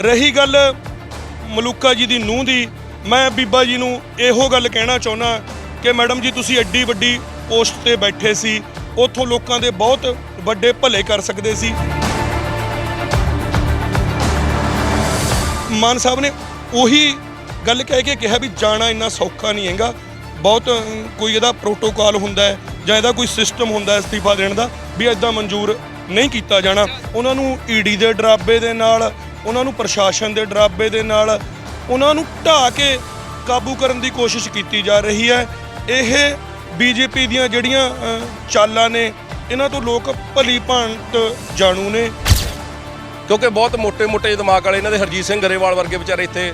ਰਹੀ ਗੱਲ ਮਲੂਕਾ ਜੀ ਦੀ ਨੂੰਹ ਦੀ, ਮੈਂ ਬੀਬਾ ਜੀ ਨੂੰ ਇਹੋ ਗੱਲ ਕਹਿਣਾ ਚਾਹੁੰਦਾ ਕਿ ਮੈਡਮ ਜੀ, ਤੁਸੀਂ ਐਡੀ ਵੱਡੀ ਪੋਸਟ ਤੇ ਬੈਠੇ ਸੀ, ਉੱਥੋਂ ਲੋਕਾਂ ਦੇ ਬਹੁਤ ਵੱਡੇ ਭਲੇ ਕਰ ਸਕਦੇ ਸੀ। ਮਾਨ ਸਾਹਿਬ ਨੇ ਉਹੀ ਗੱਲ ਕਹਿ ਕੇ ਕਿਹਾ ਵੀ ਜਾਣਾ ਇੰਨਾ ਸੌਖਾ ਨਹੀਂ ਹੈਗਾ। ਬਹੁਤ, ਕੋਈ ਇਹਦਾ ਪ੍ਰੋਟੋਕਾਲ ਹੁੰਦਾ ਹੈ ਜਾਂ ਇਹਦਾ ਕੋਈ ਸਿਸਟਮ ਹੁੰਦਾ ਹੈ ਅਸਤੀਫਾ ਦੇਣ ਦਾ, ਵੀ ਇਦਾਂ ਮਨਜ਼ੂਰ ਨਹੀਂ ਕੀਤਾ ਜਾਣਾ। ਉਹਨਾਂ ਨੂੰ ਈਡੀ ਦੇ ਡਰਾਬੇ ਦੇ ਨਾਲ ਉਹਨਾਂ ਨੂੰ ਪ੍ਰਸ਼ਾਸਨ ਦੇ ਡਰਾਬੇ ਦੇ ਨਾਲ ਉਹਨਾਂ ਨੂੰ ਢਾ ਕੇ ਕਾਬੂ ਕਰਨ ਦੀ ਕੋਸ਼ਿਸ਼ ਕੀਤੀ ਜਾ ਰਹੀ ਹੈ। ਇਹ ਬੀਜੇਪੀ ਦੀਆਂ ਜਿਹੜੀਆਂ ਚਾਲਾਂ ਨੇ, ਇਹਨਾਂ ਤੋਂ ਲੋਕ ਭਲੀ ਭਾਂਤ ਜਾਣੂ ਨੇ। ਕਿਉਂਕਿ ਬਹੁਤ ਮੋਟੇ ਮੋਟੇ ਦਿਮਾਗ ਵਾਲੇ ਇਹਨਾਂ ਦੇ ਹਰਜੀਤ ਸਿੰਘ ਗਰੇਵਾਲ ਵਰਗੇ ਵਿਚਾਰੇ ਇੱਥੇ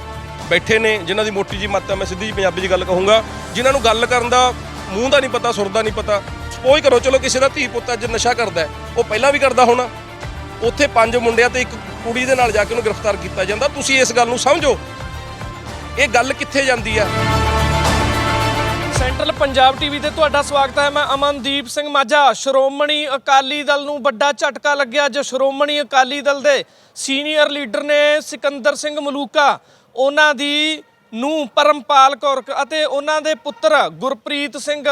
ਬੈਠੇ ਨੇ, ਜਿਨ੍ਹਾਂ ਦੀ ਮੋਟੀ ਜੀ ਮੱਤ ਮੈਂ ਸਿੱਧੀ ਜੀ ਪੰਜਾਬੀ 'ਚ ਗੱਲ ਕਹੂੰਗਾ। ਜਿਨ੍ਹਾਂ ਨੂੰ ਗੱਲ ਕਰਨ ਦਾ ਮੂੰਹ ਦਾ ਨਹੀਂ ਪਤਾ, ਸੁਰਦਾ ਨਹੀਂ ਪਤਾ ਸਪੋਜ਼ ਕਰੋ, ਚਲੋ ਕਿਸੇ ਦਾ ਧੀ ਪੁੱਤ ਅੱਜ ਨਸ਼ਾ ਕਰਦਾ ਉਹ ਪਹਿਲਾਂ ਵੀ ਕਰਦਾ ਹੋਣਾ। ਉੱਥੇ ਪੰਜ ਮੁੰਡਿਆਂ ਤੇ ਇੱਕ ਕੁੜੀ ਦੇ ਨਾਲ ਜਾ ਕੇ ਉਹਨੂੰ ਗ੍ਰਿਫਤਾਰ ਕੀਤਾ ਜਾਂਦਾ। ਤੁਸੀਂ ਇਸ ਗੱਲ ਨੂੰ ਸਮਝੋ। ਇਹ ਗੱਲ ਕਿੱਥੇ ਜਾਂਦੀ ਆ? ਸੈਂਟਰਲ ਪੰਜਾਬ ਟੀਵੀ ਤੇ ਤੁਹਾਡਾ ਸਵਾਗਤ ਹੈ। ਮੈਂ ਅਮਨਦੀਪ ਸਿੰਘ ਮਾਝਾ। ਸ਼੍ਰੋਮਣੀ ਅਕਾਲੀ ਦਲ ਨੂੰ ਵੱਡਾ ਝਟਕਾ ਲੱਗਿਆ। ਜੋ ਸ਼੍ਰੋਮਣੀ ਅਕਾਲੀ ਦਲ ਦੇ ਸੀਨੀਅਰ ਲੀਡਰ ਨੇ ਸਿਕੰਦਰ ਸਿੰਘ ਮਲੂਕਾ, ਉਹਨਾਂ ਦੀ ਨੂੰ ਪਰਮਪਾਲ ਕੌਰ ਅਤੇ ਉਹਨਾਂ ਦੇ ਪੁੱਤਰ ਗੁਰਪ੍ਰੀਤ ਸਿੰਘ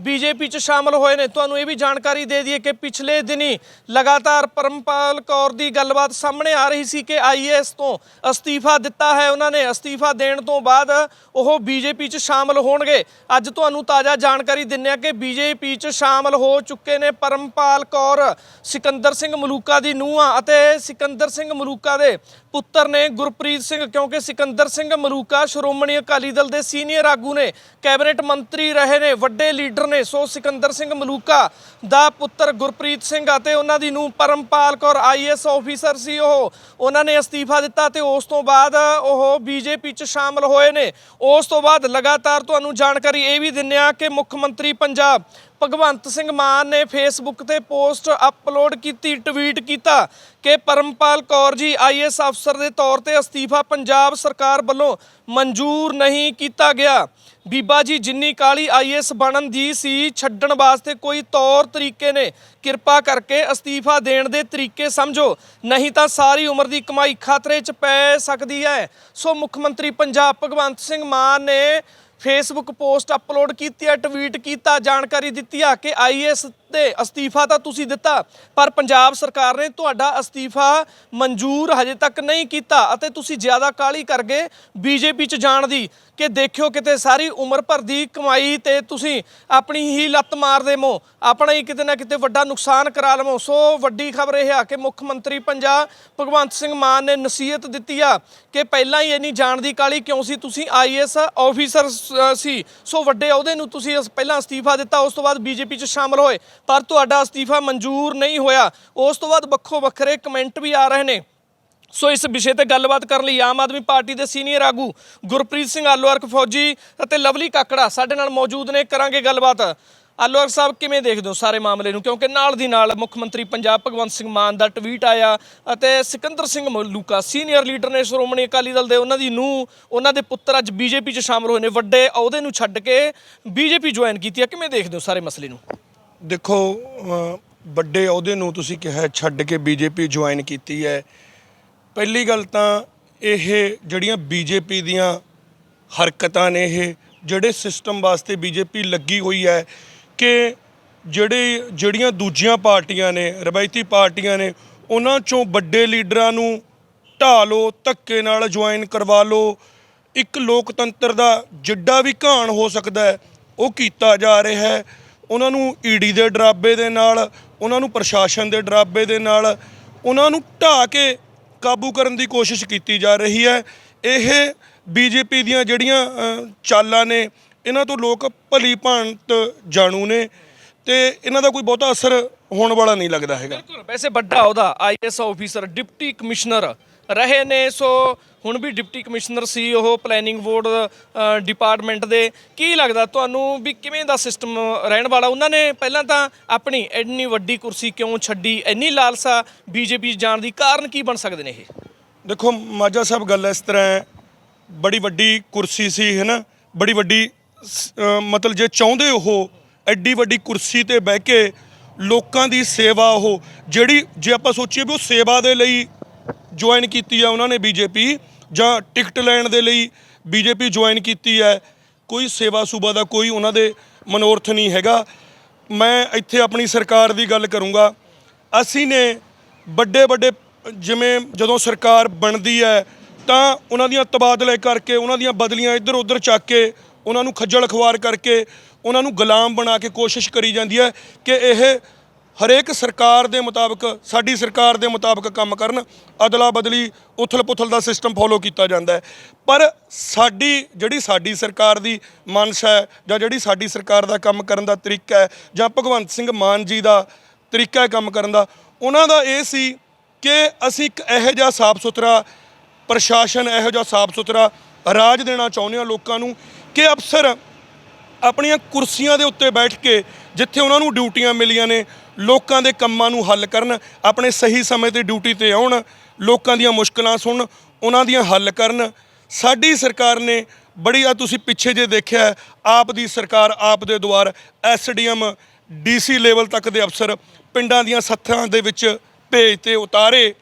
ਬੀਜੇਪੀ ਚ ਸ਼ਾਮਲ ਹੋਏ ਨੇ। ਤੁਹਾਨੂੰ ਇਹ ਵੀ ਜਾਣਕਾਰੀ ਦੇ ਦਈਏ ਕਿ ਪਿਛਲੇ ਦਿਨੀ ਲਗਾਤਾਰ ਪਰਮਪਾਲ ਕੌਰ ਦੀ ਗੱਲਬਾਤ ਸਾਹਮਣੇ ਆ ਰਹੀ ਸੀ ਕਿ ਆਈਏਐਸ ਤੋਂ ਅਸਤੀਫਾ ਦਿੱਤਾ ਹੈ ਉਹਨਾਂ ਨੇ। ਅਸਤੀਫਾ ਦੇਣ ਤੋਂ ਬਾਅਦ ਉਹ ਬੀਜੇਪੀ ਚ ਸ਼ਾਮਲ ਹੋਣਗੇ। ਅੱਜ ਤੁਹਾਨੂੰ ਤਾਜ਼ਾ ਜਾਣਕਾਰੀ ਦਿੰਨੇ ਆ ਕਿ ਬੀਜੇਪੀ ਚ ਸ਼ਾਮਲ ਹੋ ਚੁੱਕੇ ਨੇ ਪਰਮਪਾਲ ਕੌਰ। ਸਿਕੰਦਰ ਸਿੰਘ ਮਲੂਕਾ ਦੀ ਨੂੰਹਾਂ ਅਤੇ ਸਿਕੰਦਰ ਸਿੰਘ ਮਲੂਕਾ ਦੇ ਪੁੱਤਰ ਨੇ ਗੁਰਪ੍ਰੀਤ ਸਿੰਘ ਕਿਉਂਕਿ ਸਿਕੰਦਰ ਸਿੰਘ ਮਲੂਕਾ ਸ਼੍ਰੋਮਣੀ ਅਕਾਲੀ ਦਲ ਦੇ ਸੀਨੀਅਰ ਆਗੂ ਨੇ ਕੈਬਨਿਟ ਮੰਤਰੀ ਰਹੇ ਨੇ, ਵੱਡੇ ਲੀਡਰ ਨੇ। ਸੋ ਸਿਕੰਦਰ ਸਿੰਘ ਮਲੂਕਾ ਦਾ ਪੁੱਤਰ ਗੁਰਪ੍ਰੀਤ ਸਿੰਘ ਅਤੇ ਉਹਨਾਂ ਦੀ ਨੂੰਹ ਪਰਮਪਾਲ ਕੌਰ ਆਈਐਸ ਆਫੀਸਰ ਸੀ ਉਹ। ਉਹਨਾਂ ਨੇ ਅਸਤੀਫਾ ਦਿੱਤਾ ਤੇ ਉਸ ਤੋਂ ਬਾਅਦ ਉਹ ਬੀਜੇਪੀ ਚ ਸ਼ਾਮਲ ਹੋਏ ਨੇ। ਉਸ ਤੋਂ ਬਾਅਦ ਲਗਾਤਾਰ ਤੁਹਾਨੂੰ ਜਾਣਕਾਰੀ ਇਹ ਵੀ ਦਿੰਨੇ ਆ ਕਿ ਮੁੱਖ ਮੰਤਰੀ ਪੰਜਾਬ ਭਗਵੰਤ ਸਿੰਘ ਮਾਨ ਨੇ ਫੇਸਬੁੱਕ ਤੇ ਪੋਸਟ ਅਪਲੋਡ ਕੀਤੀ, ਟਵੀਟ ਕੀਤਾ ਕਿ ਪਰਮਪਾਲ ਕੌਰ ਜੀ ਆਈਐਸ ਅਫਸਰ ਦੇ ਤੌਰ ਤੇ ਅਸਤੀਫਾ ਪੰਜਾਬ ਸਰਕਾਰ ਵੱਲੋਂ ਮਨਜ਼ੂਰ ਨਹੀਂ ਕੀਤਾ ਗਿਆ। ਬੀਬਾ ਜੀ, ਜਿੰਨੀ ਕਾਲੀ ਆਈਐਸ ਬਣਨ ਦੀ ਸੀ, ਛੱਡਣ ਵਾਸਤੇ ਕੋਈ ਤੌਰ ਤਰੀਕੇ ਨੇ। ਕਿਰਪਾ ਕਰਕੇ ਅਸਤੀਫਾ ਦੇਣ ਦੇ ਤਰੀਕੇ ਸਮਝੋ, ਨਹੀਂ ਤਾਂ ਸਾਰੀ ਉਮਰ ਦੀ ਕਮਾਈ ਖਤਰੇ 'ਚ ਪੈ ਸਕਦੀ ਹੈ। ਸੋ ਮੁੱਖ ਮੰਤਰੀ ਪੰਜਾਬ ਭਗਵੰਤ ਸਿੰਘ ਮਾਨ ਨੇ ਫੇਸਬੁੱਕ ਪੋਸਟ ਅਪਲੋਡ ਕੀਤੀ ਹੈ, ਟਵੀਟ ਕੀਤਾ, ਜਾਣਕਾਰੀ ਦਿੱਤੀ ਆ ਕਿ ਆਈਐਸ ਤੇ ਅਸਤੀਫਾ ਤਾਂ ਤੁਸੀਂ ਦਿੱਤਾ, ਪਰ ਪੰਜਾਬ ਸਰਕਾਰ ਨੇ ਤੁਹਾਡਾ ਅਸਤੀਫਾ ਮਨਜ਼ੂਰ ਹਜੇ ਤੱਕ ਨਹੀਂ ਕੀਤਾ ਅਤੇ ਤੁਸੀਂ ਜ਼ਿਆਦਾ ਕਾਲੀ ਕਰ ਗਏ ਬੀਜੇਪੀ ਚ ਜਾਣ ਦੀ ਕਿ ਦੇਖਿਓ ਕਿਤੇ ਸਾਰੀ ਉਮਰ ਭਰ ਦੀ ਕਮਾਈ ਤੇ ਤੁਸੀਂ ਆਪਣੀ ਹੀ ਲੱਤ ਮਾਰ ਦੇਵੋ ਆਪਣਾ ਹੀ ਕਿਤੇ ਨਾ ਕਿਤੇ ਵੱਡਾ ਨੁਕਸਾਨ ਕਰਾ ਲਵੋ। ਸੋ ਵੱਡੀ ਖਬਰ ਇਹ ਆ ਕਿ ਮੁੱਖ ਮੰਤਰੀ ਪੰਜਾਬ ਭਗਵੰਤ ਸਿੰਘ ਮਾਨ ਨੇ ਨਸੀਹਤ ਦਿੱਤੀ ਆ ਕਿ ਪਹਿਲਾਂ ਹੀ ਇੰਨੀ ਜਾਣ ਦੀ ਕਾਲੀ ਕਿਉਂ ਸੀ? ਤੁਸੀਂ ਆਈਐਸ ਆਫੀਸਰ ਸੀ ਸੋ। ਵੱਡੇ ਅਹੁਦੇ ਨੂੰ ਤੁਸੀਂ ਪਹਿਲਾਂ ਅਸਤੀਫਾ ਦਿੱਤਾ, ਉਸ ਤੋਂ ਬਾਅਦ ਬੀਜੇਪੀ ਚ ਸ਼ਾਮਲ ਹੋਏ। ਪਰ ਤੁਹਾਡਾ ਅਸਤੀਫਾ ਮਨਜ਼ੂਰ ਨਹੀਂ ਹੋਇਆ। ਉਸ ਤੋਂ ਬਾਅਦ ਵੱਖੋ ਵੱਖਰੇ ਕਮੈਂਟ ਵੀ ਆ ਰਹੇ ਨੇ। ਸੋ ਇਸ ਵਿਸ਼ੇ ਤੇ ਗੱਲਬਾਤ ਕਰਨ ਲਈ ਆਮ ਆਦਮੀ ਪਾਰਟੀ ਦੇ ਸੀਨੀਅਰ ਆਗੂ ਗੁਰਪ੍ਰੀਤ ਸਿੰਘ ਆਲੋਵਾਰਕ ਫੌਜੀ ਅਤੇ ਲਵਲੀ ਕਾਕੜਾ ਸਾਡੇ ਨਾਲ ਮੌਜੂਦ ਨੇ। ਕਰਾਂਗੇ ਗੱਲਬਾਤ। ਆਲੋਵਾਰਕ ਸਾਹਿਬ, ਕਿਵੇਂ ਦੇਖਦੇ ਹੋ ਸਾਰੇ ਮਾਮਲੇ ਨੂੰ? ਕਿਉਂਕਿ ਨਾਲ ਦੀ ਨਾਲ ਮੁੱਖ ਮੰਤਰੀ ਪੰਜਾਬ ਭਗਵੰਤ ਸਿੰਘ ਮਾਨ ਦਾ ਟਵੀਟ ਆਇਆ ਅਤੇ ਸਿਕੰਦਰ ਸਿੰਘ ਮਲੂਕਾ ਸੀਨੀਅਰ ਲੀਡਰ ਨੇ ਸ਼੍ਰੋਮਣੀ ਅਕਾਲੀ ਦਲ ਦੇ ਉਹਨਾਂ ਦੀ ਨੂੰ ਉਹਨਾਂ ਦੇ ਪੁੱਤਰ ਅੱਜ ਬੀਜੇਪੀ 'ਚ ਸ਼ਾਮਲ ਹੋਏ ਨੇ। ਵੱਡੇ ਅਹੁਦੇ ਨੂੰ ਛੱਡ ਕੇ ਬੀਜੇਪੀ ਜੁਆਇਨ ਕੀਤੀ ਹੈ। ਕਿਵੇਂ ਦੇਖਦੇ ਹੋ ਸਾਰੇ ਮਸਲੇ ਨੂੰ? ਦੇਖੋ ਵੱਡੇ ਅਹੁਦੇ ਨੂੰ ਤੁਸੀਂ ਕਿਹਾ ਛੱਡ ਕੇ ਬੀਜੇਪੀ ਜੁਆਇਨ ਕੀਤੀ ਹੈ। ਪਹਿਲੀ ਗੱਲ ਤਾਂ ਇਹ ਜਿਹੜੀਆਂ ਬੀਜੇਪੀ ਦੀਆਂ ਹਰਕਤਾਂ ਨੇ ਇਹ, ਜਿਹੜੇ ਸਿਸਟਮ ਵਾਸਤੇ ਬੀਜੇਪੀ ਲੱਗੀ ਹੋਈ ਹੈ ਕਿ ਜਿਹੜੇ, ਜਿਹੜੀਆਂ ਦੂਜੀਆਂ ਪਾਰਟੀਆਂ ਨੇ, ਰਵਾਇਤੀ ਪਾਰਟੀਆਂ ਨੇ, ਉਹਨਾਂ ਚੋਂ ਵੱਡੇ ਲੀਡਰਾਂ ਨੂੰ ਢਾਹ ਲਓ, ਧੱਕੇ ਨਾਲ ਜੁਆਇਨ ਕਰਵਾ ਲਓ। ਇੱਕ ਲੋਕਤੰਤਰ ਦਾ ਜਿੱਡਾ ਵੀ ਘਾਣ ਹੋ ਸਕਦਾ ਹੈ, ਉਹ ਕੀਤਾ ਜਾ ਰਿਹਾ ਹੈ। ਉਹਨਾਂ ਨੂੰ ਈਡੀ ਦੇ ਡਰਾਬੇ ਦੇ ਨਾਲ, ਉਹਨਾਂ ਨੂੰ ਪ੍ਰਸ਼ਾਸਨ ਦੇ ਡਰਾਬੇ ਦੇ ਨਾਲ, ਉਹਨਾਂ ਨੂੰ ਢਾਹ ਕੇ ਕਾਬੂ ਕਰਨ ਦੀ ਕੋਸ਼ਿਸ਼ ਕੀਤੀ ਜਾ ਰਹੀ ਹੈ। ਇਹ ਬੀਜੇਪੀ ਦੀਆਂ ਜਿਹੜੀਆਂ ਚਾਲਾਂ ਨੇ ਇਹਨਾਂ ਤੋਂ ਲੋਕ ਭਲੀ ਭਾਂਤ ਜਾਣੂ ਨੇ ਤੇ ਇਹਨਾਂ ਦਾ ਕੋਈ ਬਹੁਤਾ ਅਸਰ ਹੋਣ ਵਾਲਾ ਨਹੀਂ ਲੱਗਦਾ ਹੈਗਾ। ਬਿਲਕੁਲ ਵੈਸੇ ਵੱਡਾ ਉਹਦਾ ਆਈਐਸ ਆਫੀਸਰ ਡਿਪਟੀ ਕਮਿਸ਼ਨਰ ਰਹੇ ਨੇ। ਸੋ ਹੁਣ ਵੀ ਡਿਪਟੀ ਕਮਿਸ਼ਨਰ ਸੀ ਉਹ ਪਲੈਨਿੰਗ ਬੋਰਡ ਡਿਪਾਰਟਮੈਂਟ ਦੇ। ਕੀ ਲੱਗਦਾ ਤੁਹਾਨੂੰ ਵੀ ਕਿਵੇਂ ਦਾ ਸਿਸਟਮ ਰਹਿਣ ਵਾਲਾ? ਉਹਨਾਂ ਨੇ ਪਹਿਲਾਂ ਤਾਂ ਆਪਣੀ ਇੰਨੀ ਵੱਡੀ ਕੁਰਸੀ ਕਿਉਂ ਛੱਡੀ? ਇੰਨੀ ਲਾਲਸਾ ਬੀਜੇਪੀ ਜਾਣ ਦੀ ਕਾਰਨ ਕੀ ਬਣ ਸਕਦੇ ਨੇ ਇਹ? ਦੇਖੋ ਮਾਝਾ ਸਾਹਿਬ ਗੱਲ ਇਸ ਤਰ੍ਹਾਂ ਬੜੀ ਵੱਡੀ ਕੁਰਸੀ ਸੀ ਹੈ ਨਾ ਬੜੀ ਵੱਡੀ ਸ- ਮਤਲਬ ਜੇ ਚਾਹੁੰਦੇ ਉਹ ਐਡੀ ਵੱਡੀ ਕੁਰਸੀ ਤੇ ਬਹਿ ਕੇ ਲੋਕਾਂ ਦੀ ਸੇਵਾ ਉਹ, ਜਿਹੜੀ ਜੇ ਆਪਾਂ ਸੋਚੀਏ ਵੀ ਉਹ ਸੇਵਾ ਦੇ ਲਈ ਜੁਆਇਨ ਕੀਤੀ ਆ ਉਹਨਾਂ ਨੇ ਬੀਜੇਪੀ, ਜਾਂ ਟਿਕਟ ਲੈਣ ਦੇ ਲਈ ਬੀਜੇਪੀ ਜੁਆਇਨ ਕੀਤੀ ਹੈ ਕੋਈ ਸੇਵਾ ਸੂਬਾ ਦਾ ਕੋਈ ਉਹਨਾਂ ਦੇ ਮਨੋਰਥ ਨਹੀਂ ਹੈਗਾ। ਮੈਂ ਇੱਥੇ ਆਪਣੀ ਸਰਕਾਰ ਦੀ ਗੱਲ ਕਰੂੰਗਾ। ਅਸੀਂ ਨੇ ਵੱਡੇ ਵੱਡੇ ਜਿਵੇਂ ਜਦੋਂ ਸਰਕਾਰ ਬਣਦੀ ਹੈ, ਤਾਂ ਉਹਨਾਂ ਦੀਆਂ ਤਬਾਦਲੇ ਕਰਕੇ, ਉਹਨਾਂ ਦੀਆਂ ਬਦਲੀਆਂ ਇੱਧਰ ਉੱਧਰ ਚੱਕ ਕੇ ਉਹਨਾਂ ਨੂੰ ਖੱਜਲ ਖਵਾਰ ਕਰਕੇ ਉਹਨਾਂ ਨੂੰ ਗੁਲਾਮ ਬਣਾ ਕੇ ਕੋਸ਼ਿਸ਼ ਕਰੀ ਜਾਂਦੀ ਹੈ ਕਿ ਇਹ ਹਰੇਕ ਸਰਕਾਰ ਦੇ ਮੁਤਾਬਕ, ਸਾਡੀ ਸਰਕਾਰ ਦੇ ਮੁਤਾਬਕ ਕੰਮ ਕਰਨ। ਅਦਲਾ ਬਦਲੀ, ਉਥਲ ਪੁਥਲ ਦਾ ਸਿਸਟਮ ਫੋਲੋ ਕੀਤਾ ਜਾਂਦਾ ਹੈ। ਪਰ ਸਾਡੀ, ਜਿਹੜੀ ਸਾਡੀ ਸਰਕਾਰ ਦੀ ਮਨਸ਼ਾ ਹੈ ਜਾਂ ਜਿਹੜੀ ਸਾਡੀ ਸਰਕਾਰ ਦਾ ਕੰਮ ਕਰਨ ਦਾ ਤਰੀਕਾ ਹੈ ਜਾਂ ਭਗਵੰਤ ਸਿੰਘ ਮਾਨ ਜੀ ਦਾ ਤਰੀਕਾ ਹੈ ਕੰਮ ਕਰਨ ਦਾ, ਉਹਨਾਂ ਦਾ ਇਹ ਸੀ ਕਿ ਅਸੀਂ ਇੱਕ ਇਹੋ ਜਿਹਾ ਸਾਫ਼ ਸੁਥਰਾ ਪ੍ਰਸ਼ਾਸਨ, ਇਹੋ ਜਿਹਾ ਸਾਫ਼ ਸੁਥਰਾ ਰਾਜ ਦੇਣਾ ਚਾਹੁੰਦੇ ਹਾਂ ਲੋਕਾਂ ਨੂੰ ਕਿ ਅਫਸਰ ਆਪਣੀਆਂ ਕੁਰਸੀਆਂ ਦੇ ਉੱਤੇ ਬੈਠ ਕੇ ਜਿੱਥੇ ਉਹਨਾਂ ਨੂੰ ਡਿਊਟੀਆਂ ਮਿਲੀਆਂ ਨੇ, ਲੋਕਾਂ ਦੇ ਕੰਮਾਂ ਨੂੰ ਹੱਲ ਕਰਨ, ਆਪਣੇ ਸਹੀ ਸਮੇਂ ਤੇ ਡਿਊਟੀ ਤੇ ਆਉਣ, ਲੋਕਾਂ ਦੀਆਂ ਮੁਸ਼ਕਲਾਂ ਸੁਣਨ, ਉਹਨਾਂ ਦੀਆਂ ਹੱਲ ਕਰਨ। ਸਾਡੀ ਸਰਕਾਰ ਨੇ ਬੜੀ ਆ ਤੁਸੀਂ ਪਿੱਛੇ ਜੇ ਦੇਖਿਆ, ਆਪ ਦੀ ਸਰਕਾਰ, ਆਪ ਦੇ ਦੁਆਰ ਐਸਡੀਐਮ ਡੀਸੀ ਲੈਵਲ ਤੱਕ ਦੇ ਅਫਸਰ ਪਿੰਡਾਂ ਦੀਆਂ ਸੱਥਾਂ ਦੇ ਵਿੱਚ ਭੇਜ ਤੇ ਉਤਾਰੇ।